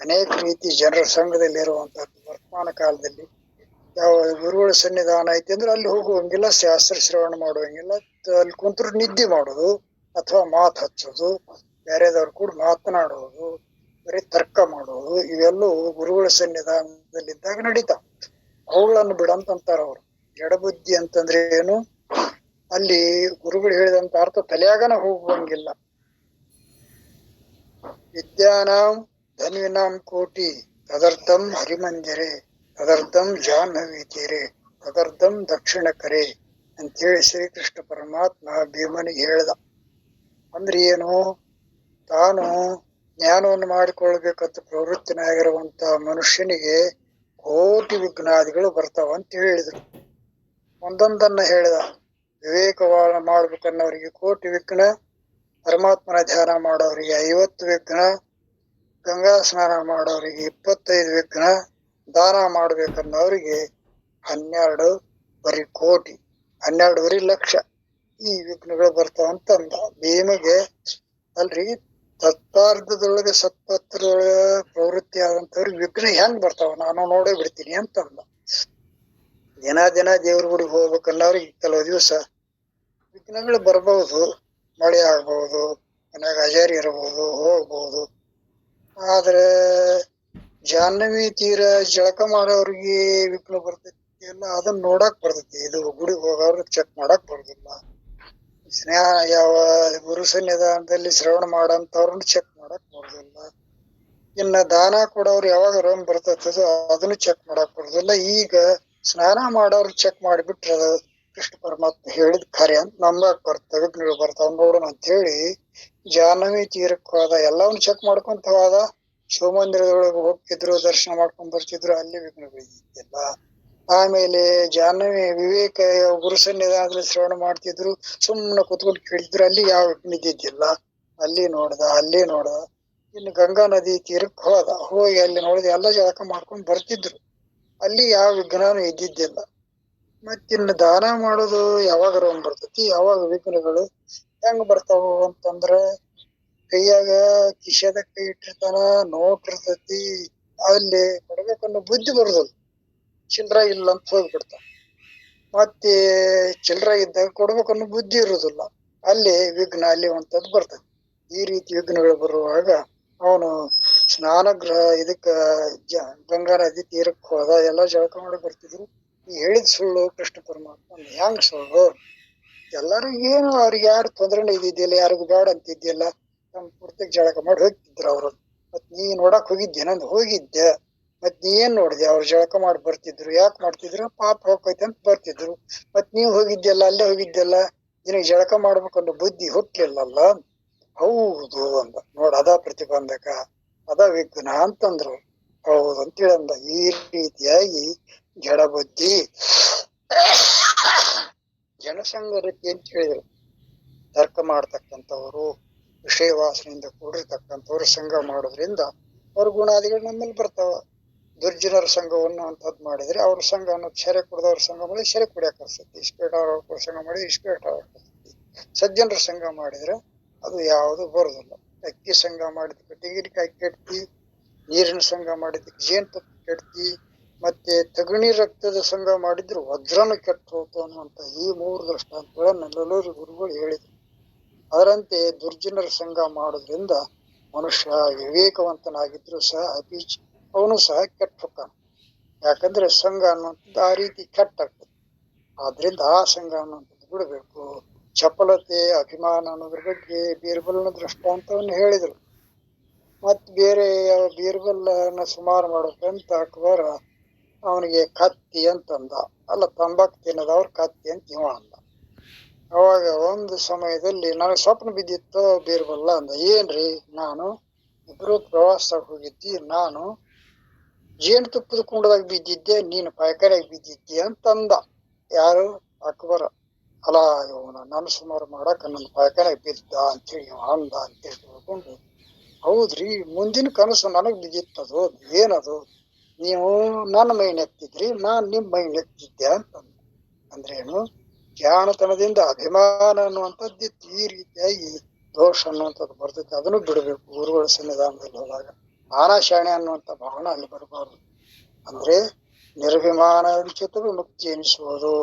ಅನೇಕ ರೀತಿ ಜನರ ಸಂಘದಲ್ಲಿರುವಂತಹದ್ದು ವರ್ತಮಾನ ಕಾಲದಲ್ಲಿ ಯಾವ ಗುರುಗಳ ಸನ್ನಿಧಾನ ಐತಿ ಅಂದ್ರೆ ಅಲ್ಲಿ ಹೋಗುವಂಗಿಲ್ಲ, ಶಾಸ್ತ್ರ ಶ್ರವಣ ಮಾಡುವಂಗಿಲ್ಲ, ಅಲ್ಲಿ ಕುಂತ್ರು ನಿದ್ದೆ ಮಾಡೋದು ಅಥವಾ ಮಾತು ಹಚ್ಚೋದು, ಬೇರೆದವ್ರು ಕೂಡ ಮಾತನಾಡೋದು ಬರೀ ತರ್ಕ ಮಾಡೋದು ಇವೆಲ್ಲವೂ ಗುರುಗಳ ಸನ್ನಿಧಾನದಲ್ಲಿದ್ದಾಗ ನಡೀತಾವ ಅವುಗಳನ್ನು ಬಿಡಂತಂತಾರ ಅವ್ರು ಜಡಬುದ್ಧಿ ಅಂತಂದ್ರೆ ಏನು? ಅಲ್ಲಿ ಗುರುಗಳು ಹೇಳಿದಂತ ಅರ್ಥ ತಲೆಯಾಗನ ಹೋಗುವಂಗಿಲ್ಲ. ವಿದ್ಯಾನಾಂ ಧನ್ವಿನಾಂ ಕೋಟಿ, ತದರ್ಥಂ ಹರಿಮಂದಿರೆ ತದರ್ಥಂ ಜಾಹ್ನವಿ ತೀರೆ ತದರ್ಥಂ ದಕ್ಷಿಣ ಕರೆ ಅಂತೇಳಿ ಶ್ರೀಕೃಷ್ಣ ಪರಮಾತ್ಮ ಭೀಮನಿಗೆ ಹೇಳ್ದ. ಅಂದ್ರೆ ಏನು? ತಾನು ಜ್ಞಾನವನ್ನು ಮಾಡಿಕೊಳ್ಬೇಕಂತ ಪ್ರವೃತ್ತಿನಾಗಿರುವಂತ ಮನುಷ್ಯನಿಗೆ ಕೋಟಿ ವಿಘ್ನಾದಿಗಳು ಬರ್ತಾವ ಅಂತ ಹೇಳಿದ್ರು. ಒಂದೊಂದನ್ನ ಹೇಳಿದ. ವಿವೇಕವಾದ ಮಾಡ್ಬೇಕನ್ನೋರಿಗೆ ಕೋಟಿ ವಿಘ್ನ, ಪರಮಾತ್ಮನ ಧ್ಯಾನ ಮಾಡೋರಿಗೆ ಐವತ್ತು ವಿಘ್ನ ಗಂಗಾ ಸ್ನಾನ ಮಾಡೋರಿಗೆ ಇಪ್ಪತ್ತೈದು ವಿಘ್ನ ದಾನ ಮಾಡ್ಬೇಕನ್ನೋರಿಗೆ ಹನ್ನೆರಡು ಬರಿ ಕೋಟಿ, ಹನ್ನೆರಡು ಬರೀ ಲಕ್ಷ ಈ ವಿಘ್ನಗಳು ಬರ್ತಾವ ಅಂತಂದ. ಭೀಮಗೆ ಅಲ್ರಿ ತತ್ವಾರ್ಧದೊಳಗೆ ಸತ್ಪತ್ರದೊಳಗೆ ಪ್ರವೃತ್ತಿ ಆದಂತವ್ರಿಗೆ ವಿಘ್ನ ಹೆಂಗ್ ಬರ್ತಾವ ನಾನು ನೋಡೇ ಬಿಡ್ತೀನಿ ಅಂತಂದ. ದಿನ ದಿನ ದೇವ್ರ ಗುಡಿಗೆ ಹೋಗ್ಬೇಕನ್ನೋರಿಗೆ ಕೆಲವು ದಿವಸ ವಿಘ್ನಗಳು ಬರ್ಬಹುದು ಮಳೆ ಆಗ್ಬಹುದು ಮನ್ಯಾಗ ಅಜಾರಿ ಇರಬಹುದು ಹೋಗ್ಬಹುದು ಆದ್ರೆ ಜಾಹ್ನವಿ ತೀರ ಜಳಕ ಮಾಡೋರಿಗೆ ವಿಘ್ನ ಬರ್ತೈತಿ ಎಲ್ಲ ಅದನ್ನ ನೋಡಕ್ ಬರ್ತೈತಿ. ಇದು ಗುಡಿ ಹೋಗೋರು ಚೆಕ್ ಮಾಡಕ್ ಬರೋದಿಲ್ಲ. ಸ್ನೇಹ ಯಾವ ಗುರು ಸನ್ನಿಧಾನದಲ್ಲಿ ಶ್ರವಣ ಮಾಡಂತವ್ರನ್ನ ಚೆಕ್ ಮಾಡಕ್ ಬರೋದಿಲ್ಲ. ಇನ್ನ ದಾನ ಕೊಡೋರು ಯಾವಾಗ ರೋಮ್ ಬರ್ತೈತದೋ ಅದನ್ನು ಚೆಕ್ ಮಾಡಕ್ ಬರೋದಿಲ್ಲ. ಈಗ ಸ್ನಾನ ಮಾಡೋರು ಚೆಕ್ ಮಾಡಿಬಿಟ್ರೆ ಕೃಷ್ಣ ಪರಮಾತ್ಮ ಹೇಳಿದ ಕಾರ್ಯ ಅಂತ ನಂಬಕ್ ಬರ್ತವೆ ಬರ್ತಾವ ನೋಡೋಣ ಅಂತ ಹೇಳಿ ಜಾಹ್ನವಿ, ತೀರಕ್ಕೆ ಹೋದ, ಎಲ್ಲವನ್ನು ಚೆಕ್ ಮಾಡ್ಕೊಂತ ಹೋದ, ಶಿವಮಂದಿರದೊಳಗೆ ಹೋಗ್ತಿದ್ರು, ದರ್ಶನ ಮಾಡ್ಕೊಂಡ್ ಬರ್ತಿದ್ರು, ಅಲ್ಲಿ ವಿಘ್ನ ಬೀಳ್ತಿದ್ದಿಲ್ಲ. ಆಮೇಲೆ ಜಾಹ್ನವಿ ವಿವೇಕ ಗುರು ಸನ್ನಿಧಾನದಲ್ಲಿ ಶ್ರವಣ ಮಾಡ್ತಿದ್ರು ಸುಮ್ಮನೆ ಕುತ್ಕೊಂಡು ಕೇಳಿದ್ರು ಅಲ್ಲಿ ಯಾವ ವಿಘ್ನ ಇದ್ದಿದ್ದಿಲ್ಲ. ಅಲ್ಲಿ ನೋಡ್ದ ಅಲ್ಲಿ ನೋಡ್ದ. ಇನ್ನು ಗಂಗಾ ನದಿ ತೀರಕ್ಕೆ ಹೋದ, ಹೋಗಿ ಅಲ್ಲಿ ನೋಡಿದ, ಎಲ್ಲ ಜಳಕ ಮಾಡ್ಕೊಂಡ್ ಬರ್ತಿದ್ರು. ಅಲ್ಲಿ ಯಾವ ವಿಘ್ನನೂ ಇದ್ದಿದ್ದಿಲ್ಲ. ಮತ್ತಿನ್ನು ದಾನ ಮಾಡೋದು ಯಾವಾಗ ರೋಮ್ ಬರ್ತೈತಿ? ಯಾವಾಗ ವಿಘ್ನಗಳು? ಹೆಂಗ್ ಬರ್ತಾವು ಅಂತಂದ್ರ ಕೈಯಾಗ ಕಿಶೆದಾಗ ಕೈ ಇಟ್ಟಿರ್ತಾನ, ನೋಟ್ ಇರ್ತೈತಿ, ಅಲ್ಲಿ ಕೊಡ್ಬೇಕನ್ನೋ ಬುದ್ಧಿ ಬರುದಿಲ್ಲ. ಚಿಲ್ರ ಇಲ್ಲ ಅಂತ ಹೋಗ್ಬಿಡ್ತಾನ. ಮತ್ತೆ ಚಿಲ್ರ ಇದ್ದಾಗ ಕೊಡ್ಬೇಕನ್ನೋ ಬುದ್ಧಿ ಇರುದಿಲ್ಲ. ಅಲ್ಲಿ ವಿಘ್ನ ಅಲ್ಲಿ ಅಂತದ್ ಬರ್ತದೆ. ಈ ರೀತಿ ವಿಘ್ನಗಳು ಬರುವಾಗ ಅವನು ಸ್ನಾನ ಗೃಹ ಇದಕ್ಕ ಗಂಗಾ ನದಿ ತೀರಕ್ಕೆ ಹೋದ, ಎಲ್ಲ ಜಳಕ ಮಾಡಿ ಬರ್ತಿದ್ರು. ಈ ಹೇಳಿದ ಸುಳ್ಳು ಕೃಷ್ಣ ಪರಮಾತ್ಮ ಹೆಂಗ್ ಸುಳ್ಳು? ಎಲ್ಲರೂ ಏನು ಅವ್ರಿಗೆ ಯಾರು ತೊಂದ್ರೆ ಇದ್ದಿದ್ದಿಲ್ಲ, ಯಾರಿಗೂ ಬೇಡ ಅಂತಿದ್ದಿಲ್ಲ. ನಮ್ ಪೂರ್ತಿ ಜಳಕ ಮಾಡಿ ಹೋಗ್ತಿದ್ರು ಅವ್ರು. ಮತ್ ನೀ ನೋಡಕ್ ಹೋಗಿದ್ದೆ ನಂದು ಹೋಗಿದ್ದೆ. ಮತ್ ನೀ ಏನ್ ನೋಡಿದೆ? ಅವ್ರು ಜಳಕ ಮಾಡಿ ಬರ್ತಿದ್ರು. ಯಾಕೆ ಮಾಡ್ತಿದ್ರು? ಪಾಪ ಹೋಗೈತೆ ಅಂತ ಬರ್ತಿದ್ರು. ಮತ್ ನೀವ್ ಹೋಗಿದ್ದೆಲ್ಲ ಅಲ್ಲೇ ಹೋಗಿದ್ದೆಲ್ಲ ನಿನಗೆ ಜಳಕ ಮಾಡ್ಬೇಕನ್ನೋ ಬುದ್ಧಿ ಹುಟ್ಲಿಲ್ಲಲ್ಲ? ಹೌದು ಅಂದ. ನೋಡ ಅದ ಪ್ರತಿಬಂಧಕ. ಅದ ವಿಘ್ನ ಅಂತಂದ್ರು. ಹೌದು ಅಂತೇಳಿ ಅಂದ ಈ ರೀತಿಯಾಗಿ ಜಡ ಬುದ್ಧಿ ಜನಸಂಗರತಿ ಅಂತ ಹೇಳಿದ್ರು ತರ್ಕ ಮಾಡ್ತಕ್ಕಂಥವ್ರು ವಿಷಯ ವಾಸನೆಯಿಂದ ಕೂಡಿರ್ತಕ್ಕಂಥವ್ರು ಸಂಘ ಮಾಡೋದ್ರಿಂದ ಅವ್ರ ಗುಣಾದಿಗಳು ನಮ್ಮಲ್ಲಿ ಬರ್ತಾವ. ದುರ್ಜನರ ಸಂಘವನ್ನು ಅಂತದ್ ಮಾಡಿದ್ರೆ ಅವ್ರ ಸಂಘ ಅನ್ನೋದು ಸೆರೆ ಕುಡ್ದವ್ರ ಸಂಘ ಮಾಡಿ ಸೆರೆ ಕುಡಿಯಕ್ ಅನ್ಸುತ್ತೆ ಇಸ್ಪೇಟ್ ಸಂಘ ಮಾಡಿದ್ರೆ ಇಸ್ಪೇಟ್ ಸಜ್ಜನರ ಸಂಘ ಮಾಡಿದ್ರೆ ಅದು ಯಾವುದು ಬರೋದಿಲ್ಲ. ಅಕ್ಕಿ ಸಂಘ ಮಾಡಿದಕ್ಕೆ ತೆಂಗಿನಕಾಯಿ ಕೆಡ್ತಿ ನೀರಿನ ಸಂಘ ಮಾಡಿದಕ್ಕೆ ಜೇನುತುಪ್ಪ ಕೆಡ್ತಿ ಮತ್ತೆ ತಗಣಿ ರಕ್ತದ ಸಂಘ ಮಾಡಿದ್ರು, ವಜ್ರನ ಕೆಟ್ಟು ಹೋತು ಅನ್ನುವಂತ ಈ ಮೂರು ದೃಷ್ಟಾಂತಗಳನ್ನ ನಲ್ಲೂರು ಗುರುಗಳು ಹೇಳಿದರು. ಅದರಂತೆ ದುರ್ಜನರ ಸಂಘ ಮಾಡೋದ್ರಿಂದ ಮನುಷ್ಯ ವಿವೇಕವಂತನಾಗಿದ್ರು ಸಹ ಅತಿ ಅವನು ಸಹ ಕೆಟ್ಟ ಹೋಗ್ತಾನೆ ಯಾಕಂದ್ರೆ ಸಂಘ ಅನ್ನುವಂಥದ್ದು ಆ ರೀತಿ ಕೆಟ್ಟಾಗ್ತದೆ ಆದ್ರಿಂದ ಆ ಸಂಘ ಅನ್ನುವಂಥದ್ದು ಬಿಡಬೇಕು. ಚಪಲತೆ, ಅಭಿಮಾನ ಅನ್ನೋದ್ರ ಬಗ್ಗೆ ಬೀರ್ಬಲ್ನ ದೃಷ್ಟಾಂತವನ್ನು ಹೇಳಿದ್ರು. ಮತ್ ಬೇರೆ ಬೀರ್ಬಲ್ನ ಸುಮಾರು ಮಾಡೋಕಂತ ಅಕ್ಬರ ಅವನಿಗೆ ಕತ್ತಿ ಅಂತಂದ. ಅಲ್ಲ, ತಂಬಾಕು ತಿನ್ನದವ್ರು ಕತ್ತಿ ಅಂತ ಇವ ಅಂದ. ಅವಾಗ ಒಂದು ಸಮಯದಲ್ಲಿ ನನಗೆ ಸ್ವಪ್ನ ಬಿದ್ದಿತ್ತು ಬೀರ್ಬಲ್ಲ ಅಂದ. ಏನ್ರಿ, ನಾನು ಇಬ್ರು ಪ್ರವಾಸಕ್ಕೆ ಹೋಗಿದ್ದಿ, ನಾನು ತುಪ್ಪದ ಕುಂಡದಾಗ ಬಿದ್ದಿದ್ದೆ, ನೀನು ಪಾಯಕರಾಗಿ ಬಿದ್ದಿದ್ದಿ ಅಂತಂದ. ಯಾರು? ಅಕ್ಬರ. ಅಲ್ಲ, ಇವನ ನನ್ನ ಸುಮಾರು ಮಾಡಕ್ಕೆ ನನ್ನ ಪಾಯಕರಾಗಿ ಬಿದ್ದ ಅಂತೇಳಿ ಇವ ಅಂದ ಅಂತೇಳಿ ತಿಳ್ಕೊಂಡು, ಹೌದ್ರಿ, ಮುಂದಿನ ಕನಸು ನನಗ್ ಬಿದ್ದಿತ್ತದು, ಏನದು? ನೀವು ನನ್ನ ಮೈ ನಾನು ನಿಮ್ಮ ಮೈನೆತ್ತಿದ್ದೆ ಅಂತಂದ ಅಂದ್ರೇನು ಜಾಣತನದಿಂದ ಅಭಿಮಾನ ಅನ್ನುವಂಥದ್ದಿತ್ತು ಈ ರೀತಿಯಾಗಿ ದೋಷ ಅನ್ನುವಂಥದ್ದು ಬರ್ತೈತೆ. ಅದನ್ನು ಬಿಡಬೇಕು ಗುರುಗಳ ಸನ್ನಿಧಾನದಲ್ಲಿ ಹೋದಾಗ. ಆನಾಶಾಣೆ ಅನ್ನುವಂಥ ಭಾವನೆ ಅಲ್ಲಿ ಬರಬಾರ್ದು. ಅಂದ್ರೆ ನಿರ್ಭಿಮಾನ ಚಿತ್ತವು ಮುಕ್ತಿ ಎನಿಸುವುದು.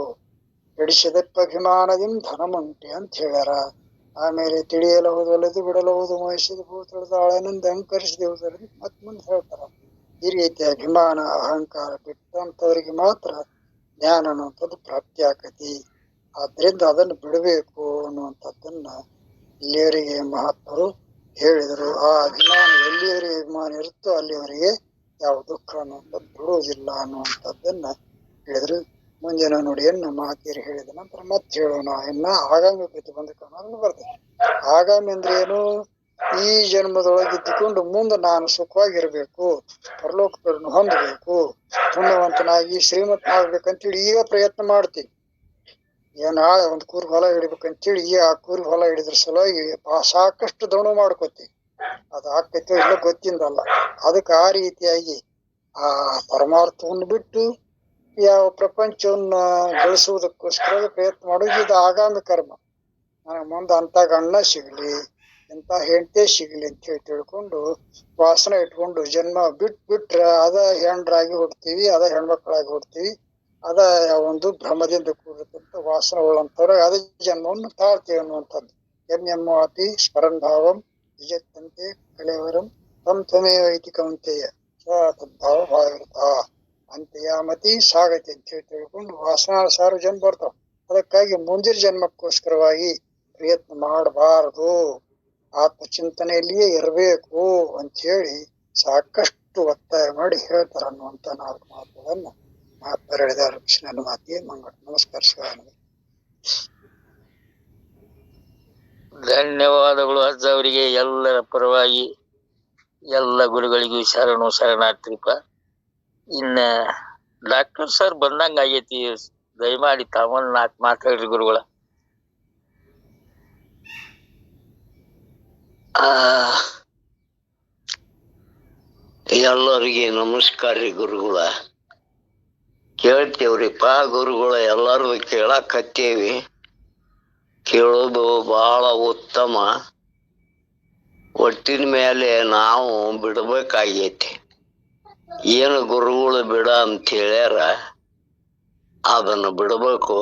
ಅಭಿಮಾನದಿಂದ ಧನಮುಂಟಿ ಅಂತ ಹೇಳ್ಯಾರ. ಆಮೇಲೆ ತಿಳಿಯಲಹುದಲ್ಲದು ಬಿಡಲಹುದು ಮಹಿಷದ ಭೂತಳದ ಆಳನಿಂದ ಅಂಕರಿಸಿದೆವುದರಿಂದ ಮತ್ ಮುಂದೆ ಹೇಳ್ತಾರ. ಈ ರೀತಿಯ ಅಭಿಮಾನ, ಅಹಂಕಾರ, ಬಿಟ್ಟಂತವರಿಗೆ ಮಾತ್ರ ಜ್ಞಾನ ಅನ್ನುವಂಥದ್ದು ಪ್ರಾಪ್ತಿ ಆಕತಿ. ಆದ್ರಿಂದ ಅದನ್ನು ಬಿಡಬೇಕು ಅನ್ನುವಂಥದ್ದನ್ನ ಇಲ್ಲಿಯವರಿಗೆ ಮಹಾತ್ಮರು ಹೇಳಿದರು. ಆ ಅಭಿಮಾನ ಎಲ್ಲಿಯವರಿಗೆ ಅಭಿಮಾನ ಇರುತ್ತೋ ಅಲ್ಲಿವರಿಗೆ ಯಾವ ದುಃಖ ಅನ್ನುವಂಥದ್ದು ಬಿಡುವುದಿಲ್ಲ ಅನ್ನುವಂಥದ್ದನ್ನ ಹೇಳಿದ್ರು. ಮುಂದಿನ ನುಡಿಯನ್ನು ಮಾತಿಯರು ಹೇಳಿದ ನಂತರ ಮತ್ತೆ ಹೇಳೋಣ. ಇನ್ನ ಆಗಾಮಿ ಪ್ರತಿಬಂಧಕ ಬರ್ತೇನೆ ಆಗಾಮಿ ಅಂದ್ರೆ ಏನು? ಈ ಜನ್ಮದೊಳಗೆ ಇದ್ದುಕೊಂಡು ಮುಂದೆ ನಾನು ಸುಖವಾಗಿರ್ಬೇಕು ಪರಲೋಕಗಳನ್ನು ಹೊಂದಬೇಕು ಪುಣ್ಯವಂತನಾಗಿ ಶ್ರೀಮಂತನಾಗ್ಬೇಕಂತೇಳಿ ಈಗ ಪ್ರಯತ್ನ ಮಾಡ್ತೀನಿ. ಈಗ ನಾಳೆ ಒಂದು ಕೂರ್ ಹೊಲ ಹಿಡಿಬೇಕಂತೇಳಿ ಈ ಆ ಕೂರ್ ಹೊಲ ಹಿಡಿದ್ರ ಸಲುವಾಗಿ ಸಾಕಷ್ಟು ದಣು ಮಾಡ್ಕೋತೀವಿ ಅದು ಆಕೈತೋ ಇಲ್ಲ ಗೊತ್ತಿಂದಲ್ಲ. ಅದಕ್ಕೆ ಆ ರೀತಿಯಾಗಿ ಆ ಪರಮಾರ್ಥವನ್ನು ಬಿಟ್ಟು ಯಾವ ಪ್ರಪಂಚವನ್ನ ಗಳಿಸುವುದಕ್ಕೋಸ್ಕರ ಪ್ರಯತ್ನ ಮಾಡೋದು ಇದು ಆಗಾಮಿ ಕರ್ಮ. ನನಗೆ ಮುಂದೆ ಅಂತ ಗಣ್ಣ ಸಿಗ್ಲಿ ಎಂತ ಹೆಂಡತಿ ಸಿಗ್ಲಿ ಅಂತ ಹೇಳಿ ತಿಳ್ಕೊಂಡು ವಾಸನ ಇಟ್ಕೊಂಡು ಜನ್ಮ ಬಿಟ್ ಬಿಟ್ರ ಅದ ಹೆಂಡ್ರಾಗಿ ಹೋಗ್ತೀವಿ ಅದ ಹೆಣ್ಮಕ್ಳಾಗಿ ಹೋಗ್ತೀವಿ ಅದ ಒಂದು ಭ್ರಮದಿಂದ ಕೂಡಿರ್ತಂತ ವಾಸನೆ ಉಳ್ಳಂತವ್ರ ಅದ ಜನ್ಮವನ್ನು ತಾಳ್ತೀವಿ ಅನ್ನುವಂಥದ್ದು. ಎಂ ಎಂ ಆಪಿ ಸ್ಮರನ್ ಭಾವಂ ವಿಜತ್ತಂತೆ ಕಳೆವರಂ ತಮ್ ತ್ವಮೇವ ಇತಿ ಕೌಂತೆಯ. ಸ ತದ್ಭಾವ ಭಾವಿರ್ತ ಮತಿ ಸಾಗತಿ ಅಂತ ಹೇಳಿ ತಿಳ್ಕೊಂಡು ವಾಸನಾನುಸಾರ ಜನ್ಮ ಬರ್ತಾವ. ಅದಕ್ಕಾಗಿ ಮುಂದಿನ ಜನ್ಮಕ್ಕೋಸ್ಕರವಾಗಿ ಪ್ರಯತ್ನ ಮಾಡಬಾರದು. ಆತ್ಮಚಿಂತನೆಯಲ್ಲಿಯೇ ಇರಬೇಕು ಅಂತ ಹೇಳಿ ಸಾಕಷ್ಟು ಒತ್ತಾಯ ಮಾಡಿ ಹೇಳ್ತಾರ ಅನ್ನುವಂತ ನಾಲ್ಕು ಮಾತುಗಳನ್ನ ಹೇಳಿದಾರೆ ಕೃಷ್ಣನ ಮಾತಿಗೆ ಮಂಗಳ ನಮಸ್ಕಾರ ಧನ್ಯವಾದಗಳು ಅಜ್ಜ ಅವರಿಗೆ. ಎಲ್ಲರ ಪರವಾಗಿ ಎಲ್ಲ ಗುರುಗಳಿಗೂ ಶರಣು ಶರಣಾರ್ಥಿಪ ಇನ್ನ ಡಾಕ್ಟರ್ ಸರ್ ಬಂದಂಗ ಆಗೈತಿ ದಯಮಾಡಿ ತಾವೊಂದ್ ನಾಲ್ಕು ಮಾತಾಡ್ರಿ ಗುರುಗಳ. ಎಲ್ಲರಿಗೆ ನಮಸ್ಕಾರ ರೀ ಗುರುಗಳ. ಕೇಳ್ತೇವ್ರಿಪ್ಪ ಗುರುಗಳ ಎಲ್ಲರೂ ಕೇಳಕತ್ತೇವಿ ಕೇಳೋದು ಬಹಳ ಉತ್ತಮ. ಒಟ್ಟಿನ ಮೇಲೆ ನಾವು ಬಿಡ್ಬೇಕಾಗೈತಿ. ಏನು ಗುರುಗಳು ಬಿಡ ಅಂತ ಹೇಳ್ಯಾರ, ಅದನ್ನು ಬಿಡಬೇಕು.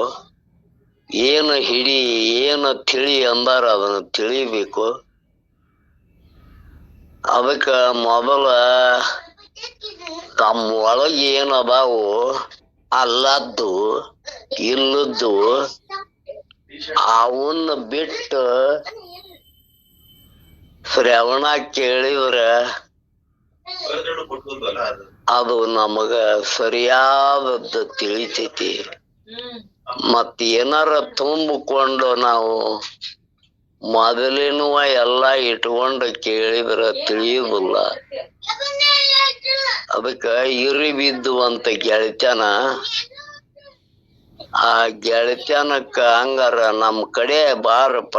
ಏನು ಹಿಡಿ, ಏನು ತಿಳಿ ಅಂದಾರ ಅದನ್ನು ತಿಳಿಬೇಕು. ಅದಕ್ಕ ಮೊದಲ ತಮ್ಮ ಒಳಗೆ ಏನದಾವು? ಅಲ್ಲದ್ದು ಇಲ್ಲದ್ದು ಅವನ್ನ ಬಿಟ್ಟು ಶ್ರವಣ ಕೇಳಿದ್ರ ಅದು ನಮಗ ಸರಿಯಾದದ್ದು ತಿಳಿತೈತಿ. ಮತ್ ಏನಾರ ತುಂಬಿಕೊಂಡು ನಾವು ಮೊದಲಿನುವ ಎಲ್ಲಾ ಇಟ್ಕೊಂಡು ಕೇಳಿದ್ರ ತಿಳಿಯುದಿಲ್ಲ. ಅದಕ್ಕ ಇರಿ ಬಿದ್ದುವಂತ ಗೆಳತನ ಆ ಗೆಳತನಕ್ಕ ಹಂಗಾರ ನಮ್ ಕಡೆ ಬಾರಪ್ಪ.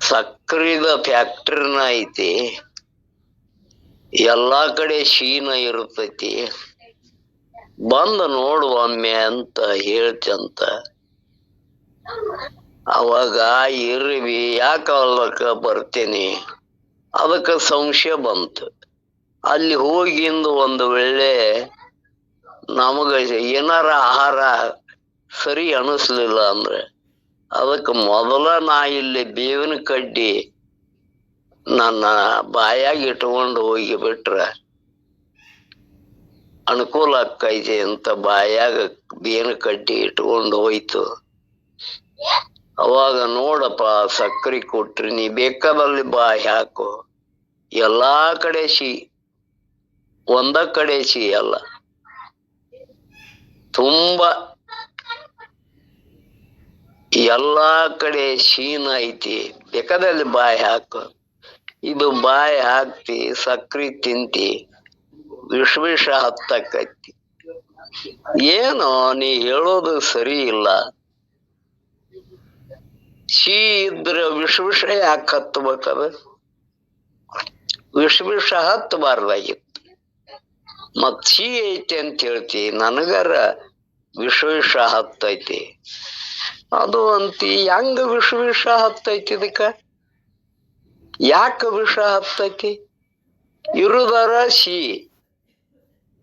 ಸಕ್ರಿದ ಫ್ಯಾಕ್ಟ್ರಿನ ಐತಿ, ಎಲ್ಲಾ ಕಡೆ ಶೀನ ಇರ್ತೈತಿ. ಬಂದ ನೋಡು ಒಮ್ಮೆ ಅಂತ ಹೇಳ್ತಂತ. ಅವಾಗ ಇರ್ವಿ ಯಾಕ ಬರ್ತೀನಿ? ಅದಕ್ಕೆ ಸಂಶಯ ಬಂತು. ಅಲ್ಲಿ ಹೋಗಿಂದು ಒಂದು ವೇಳೆ ನಮಗ ಏನಾರ ಆಹಾರ ಸರಿ ಅನಿಸ್ಲಿಲ್ಲ ಅಂದ್ರೆ, ಅದಕ್ಕೆ ಮೊದಲ ನಾ ಇಲ್ಲಿ ಬೇವಿನ ಕಡ್ಡಿ ನನ್ನ ಬಾಯಾಗಿ ಇಟ್ಕೊಂಡು ಹೋಗಿ ಬಿಟ್ರ, ಅನುಕೂಲ ಆಕೈತಿ ಅಂತ ಬಾಯಾಗ ಬೇವಿನ ಕಡ್ಡಿ ಇಟ್ಕೊಂಡು ಹೋಯ್ತು. ಅವಾಗ ನೋಡಪ್ಪ ಸಕ್ಕರೆ ಕೊಟ್ರಿ, ನೀ ಬೇಕಾದಲ್ಲಿ ಬಾ ಹಾಕು ಎಲ್ಲಾ ಕಡೆ ಸಿ ಒಂದ ಕಡೆ ಸಿ ಅಲ್ಲ. ತುಂಬಾ ಎಲ್ಲಾ ಕಡೆ ಶೀನ ಐತಿ. ಬೇಕಾದಲ್ಲಿ ಬಾಯಿ ಹಾಕು ಇದು ಬಾಯಿ ಹಾಕ್ತಿ, ಸಕ್ರಿ ತಿಂತಿ, ವಿಷ ವಿಷ ಹತ್ತಕ್ಕೈತಿ ಏನು, ನೀ ಹೇಳೋದು ಸರಿ ಇಲ್ಲ. ಶೀ ಇದ್ರ ವಿಷ ವಿಷ ಯಾಕೆ ಹತ್ತಬೇಕದ ವಿಷ ವಿಷ ಹತ್ತಬಾರ್ದಾಗಿತ್ತು ಮತ್ ಶೀ ಐತಿ ಅಂತ ಹೇಳ್ತಿ, ನನಗರ ವಿಷ ವಿಷ ಹತ್ತೈತಿ ಅದು ಅಂತಿ, ಹೆಂಗ ವಿಷ ವಿಷ ಹತ್ತೈತಿ ಇದಕ್ಕ? ಯಾಕ ವಿಷ ಹತ್ತೈತಿ ಇರುದರ ಸಿ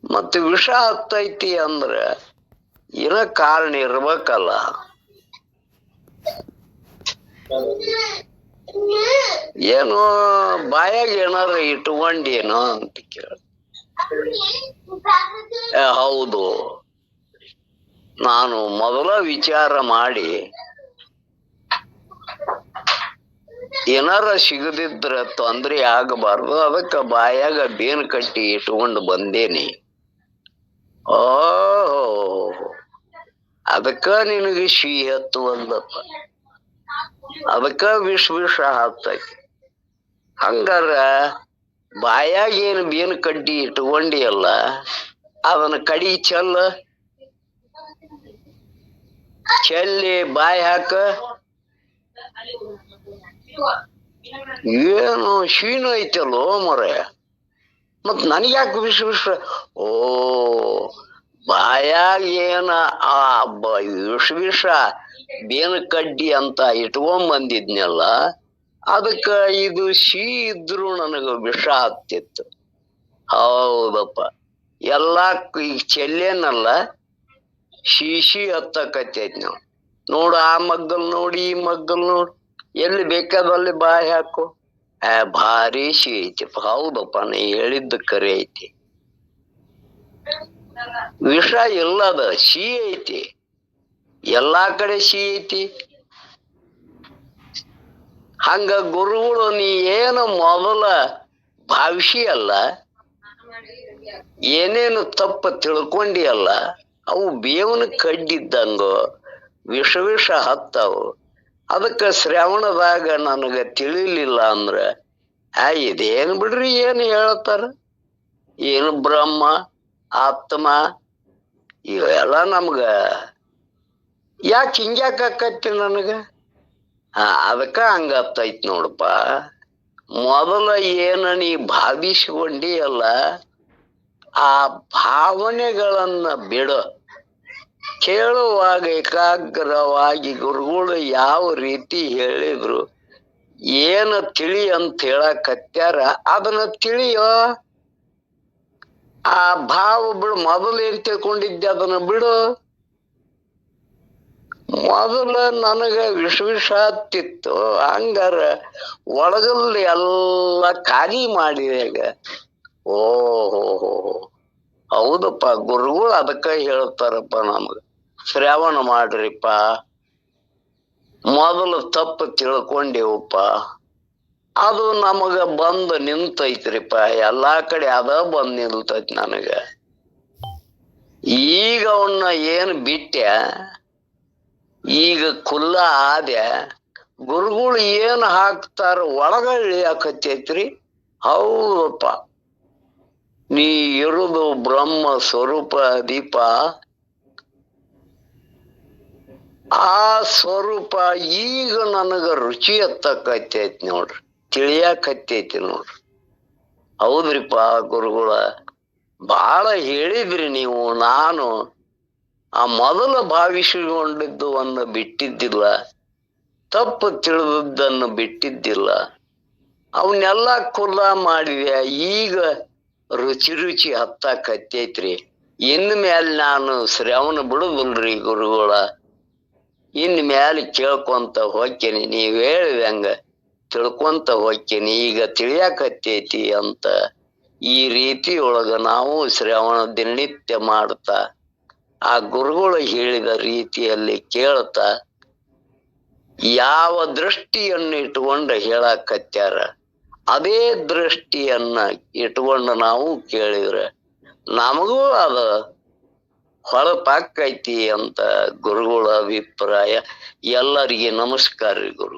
ಮತ್ತೆ ವಿಷ ಹತ್ತೈತಿ ಅಂದ್ರ ಇರ ಕಾರಣ ಇರ್ಬೇಕಲ್ಲ. ಏನು, ಬಾಯಾಗ ಏನಾರ ಇಟ್ಕೊಂಡೇನೋ ಅಂತ ಕೇಳ. ಹೌದು. ನಾನು ಮೊದಲ ವಿಚಾರ ಮಾಡಿ, ಏನಾರ ಸಿಗದಿದ್ರ ತೊಂದ್ರೆ ಆಗಬಾರ್ದು, ಅದಕ್ಕ ಬಾಯಾಗ ಬೇನ್ ಕಟ್ಟಿ ಇಟ್ಕೊಂಡು ಬಂದೇನಿ. ಓಹೋ. ಅದಕ್ಕ ನಿನಗೆ ಸಿಹಿ ಹತ್ತು ಅಂದಪ್ಪ. ಅದಕ್ಕ ವಿಷ ವಿಷ ಹಾಕ್ತೈತಿ. ಹಂಗಾರ ಬಾಯಾಗ ಏನು ಬೇನ್ ಕಡ್ಡಿ ಇಟ್ಕೊಂಡಿಯಲ್ಲ ಅದನ್ನ ಕಡಿ ಚೆಲ್ಲ, ಚೆಲ್ಲಿ ಬಾಯಿ ಹಾಕ. ಏನು ಶೀನು ಐತಲ್ಲೋ ಮರ. ಮತ್ ನನಗ್ಯಾಕೆ ವಿಷ ಓ, ಬಾಯಾಗ ಏನ ಆ ವಿಷ ವಿಷ ಬೇನ ಕಡ್ಡಿ ಅಂತ ಇಟ್ಕೊಂಡ್ ಬಂದಿದ್ನಲ್ಲ ಅದಕ್ಕ ಇದು ಶೀ ಇದ್ರು ನನಗ ವಿಷ ಆಗ್ತಿತ್ತು. ಹೌದಪ್ಪ. ಎಲ್ಲಾ ಈಗ ಚೆಲ್ಲೇನಲ್ಲ, ಶೀಶಿ ಹತ್ತಕತ್ತೈತಿ ನಾವು. ನೋಡು ಆ ಮಗ್ಗಲ್ ನೋಡಿ, ಈ ಮಗ್ಗಲ್ ನೋಡಿ. ಎಲ್ಲಿ ಬೇಕಾದಲ್ಲಿ ಬಾಯಿ ಹಾಕು. ಆ ಭಾರಿ ಶಿ ಐತಿ. ಹೌದಪ್ಪ, ನೀ ಹೇಳಿದ್ದು ಕರೆ ಐತಿ. ವಿಷ ಇಲ್ಲದ, ಶಿ ಐತಿ. ಎಲ್ಲಾ ಕಡೆ ಸಿಹಿ ಐತಿ ಹಂಗ ಗುರುಗಳು ನೀ ಏನು ಮೊದಲ ಭಾವಿಸಿ ಅಲ್ಲ, ಏನೇನು ತಪ್ಪ ತಿಳ್ಕೊಂಡಿ ಅಲ್ಲ, ಅವು ಬೇವನ ಕಡ್ಡಿದ್ದಂಗ ವಿಷ ವಿಷ ಹತ್ತವು. ಅದಕ್ಕೆ ಶ್ರವಣದಾಗ ನನಗ ತಿಳಿಲಿಲ್ಲ ಅಂದ್ರ, ಆ ಇದೇನು ಬಿಡ್ರಿ ಏನು ಹೇಳ್ತಾರ? ಏನು ಬ್ರಹ್ಮ, ಆತ್ಮ, ಇವೆಲ್ಲ ನಮ್ಗ ಯಾಕೆ ಹಿಂಗ್ಯಾಕತ್ತಿ ನನಗೆ? ಅದಕ್ಕ ಹಂಗತ್ತೈತ್ ನೋಡಪ್ಪ. ಮೊದಲ ಏನ ನೀ ಭಾವಿಸಿಕೊಂಡಿ ಅಲ್ಲ, ಆ ಭಾವನೆಗಳನ್ನ ಬಿಡು. ಕೇಳುವಾಗ ಏಕಾಗ್ರವಾಗಿ ಗುರುಗಳು ಯಾವ ರೀತಿ ಹೇಳಿದ್ರು, ಏನು ತಿಳಿ ಅಂತ ಹೇಳಕತ್ಯಾರ, ಅದನ್ನ ತಿಳಿಯೋ ಆ ಭಾವ ಬಿಡು. ಮೊದಲು ಏನ್ ತಿಳ್ಕೊಂಡಿದ್ದೆ ಅದನ್ನ ಬಿಡು. ಮೊದಲ ನನಗ ವಿಷ ವಿಷ ಹತ್ತಿತ್ತು ಹಂಗಾರ ಒಳಗಲ್ಲಿ ಎಲ್ಲ ಖಾಲಿ ಮಾಡಿದಾಗ ಓಹೋ ಹೌದಪ್ಪ, ಗುರುಗಳು ಅದಕ್ಕ ಹೇಳ್ತಾರಪ್ಪ ನಮಗ. ಶ್ರಾವಣ ಮಾಡ್ರಿಪ್ಪ. ಮೊದಲು ತಪ್ಪು ತಿಳ್ಕೊಂಡೇವಪ್ಪ. ಅದು ನಮಗ ಬಂದ್ ನಿಂತೈತ್ರಿಪ್ಪ. ಎಲ್ಲಾ ಕಡೆ ಅದ ಬಂದ್ ನಿಲ್ತೈತಿ ನನಗ. ಈಗ ಅವನ್ನ ಏನ್ ಬಿಟ್ಟ್ಯ ಈಗ ಕುಲ್ಲ ಆದ್ಯ ಗುರುಗಳು ಏನ್ ಹಾಕ್ತಾರ ಒಳಗ ಇಳಿಯಾಕತ್ತೈತ್ರಿ? ಹೌದಪ್ಪ. ನೀ ಇರುದು ಬ್ರಹ್ಮ ಸ್ವರೂಪ ದೀಪ. ಆ ಸ್ವರೂಪ ಈಗ ನನಗ ರುಚಿ ಎತ್ತಕತ್ತೈತಿ ನೋಡ್ರಿ. ತಿಳಿಯಾಕತ್ತೈತಿ ನೋಡ್ರಿ. ಹೌದ್ರಿಪ್ಪ ಗುರುಗಳ. ಬಹಳ ಹೇಳಿದ್ರಿ ನೀವು, ನಾನು ಆ ಮೊದಲ ಭಾವಿಸಿಕೊಂಡಿದ್ದು ಒಂದ ಬಿಟ್ಟಿದ್ದಿಲ್ಲ. ತಪ್ಪು ತಿಳಿದದ್ದನ್ನು ಬಿಟ್ಟಿದ್ದಿಲ್ಲ. ಅವನ್ನೆಲ್ಲ ಕುಲ ಮಾಡಿದೆ. ಈಗ ರುಚಿ ರುಚಿ ಹತ್ತಾಕತ್ತೈತ್ರಿ ಇನ್ ಮೇಲೆ ನಾನು ಶ್ರವಣ ಬಿಡುದಿಲ್ರಿ ಗುರುಗಳ. ಇನ್ ಮೇಲೆ ಕೇಳ್ಕೊಂತ ನೀವು ನೀವ್ ಹೇಳಿದಂಗ ತಿಳ್ಕೊಂತ ಹೋಗ್ತೇನೆ ಈಗ ತಿಳಿಯಾಕತ್ತೈತಿ ಅಂತ. ಈ ರೀತಿಯೊಳಗ ನಾವು ಶ್ರವಣ ದಿನನಿತ್ಯ ಮಾಡ್ತಾ ಆ ಗುರುಗಳು ಹೇಳಿದ ರೀತಿಯಲ್ಲಿ ಕೇಳ್ತಾ ಯಾವ ದೃಷ್ಟಿಯನ್ನು ಇಟ್ಕೊಂಡು ಹೇಳಕತ್ಯಾರ, ಅದೇ ದೃಷ್ಟಿಯನ್ನ ಇಟ್ಕೊಂಡು ನಾವು ಕೇಳಿದ್ರೆ, ನಮಗೂ ಅದ ಹೊಳಪಾಕೈತಿ ಅಂತ ಗುರುಗಳ ಅಭಿಪ್ರಾಯ. ಎಲ್ಲರಿಗೆ ನಮಸ್ಕಾರ ರೀ ಗುರು.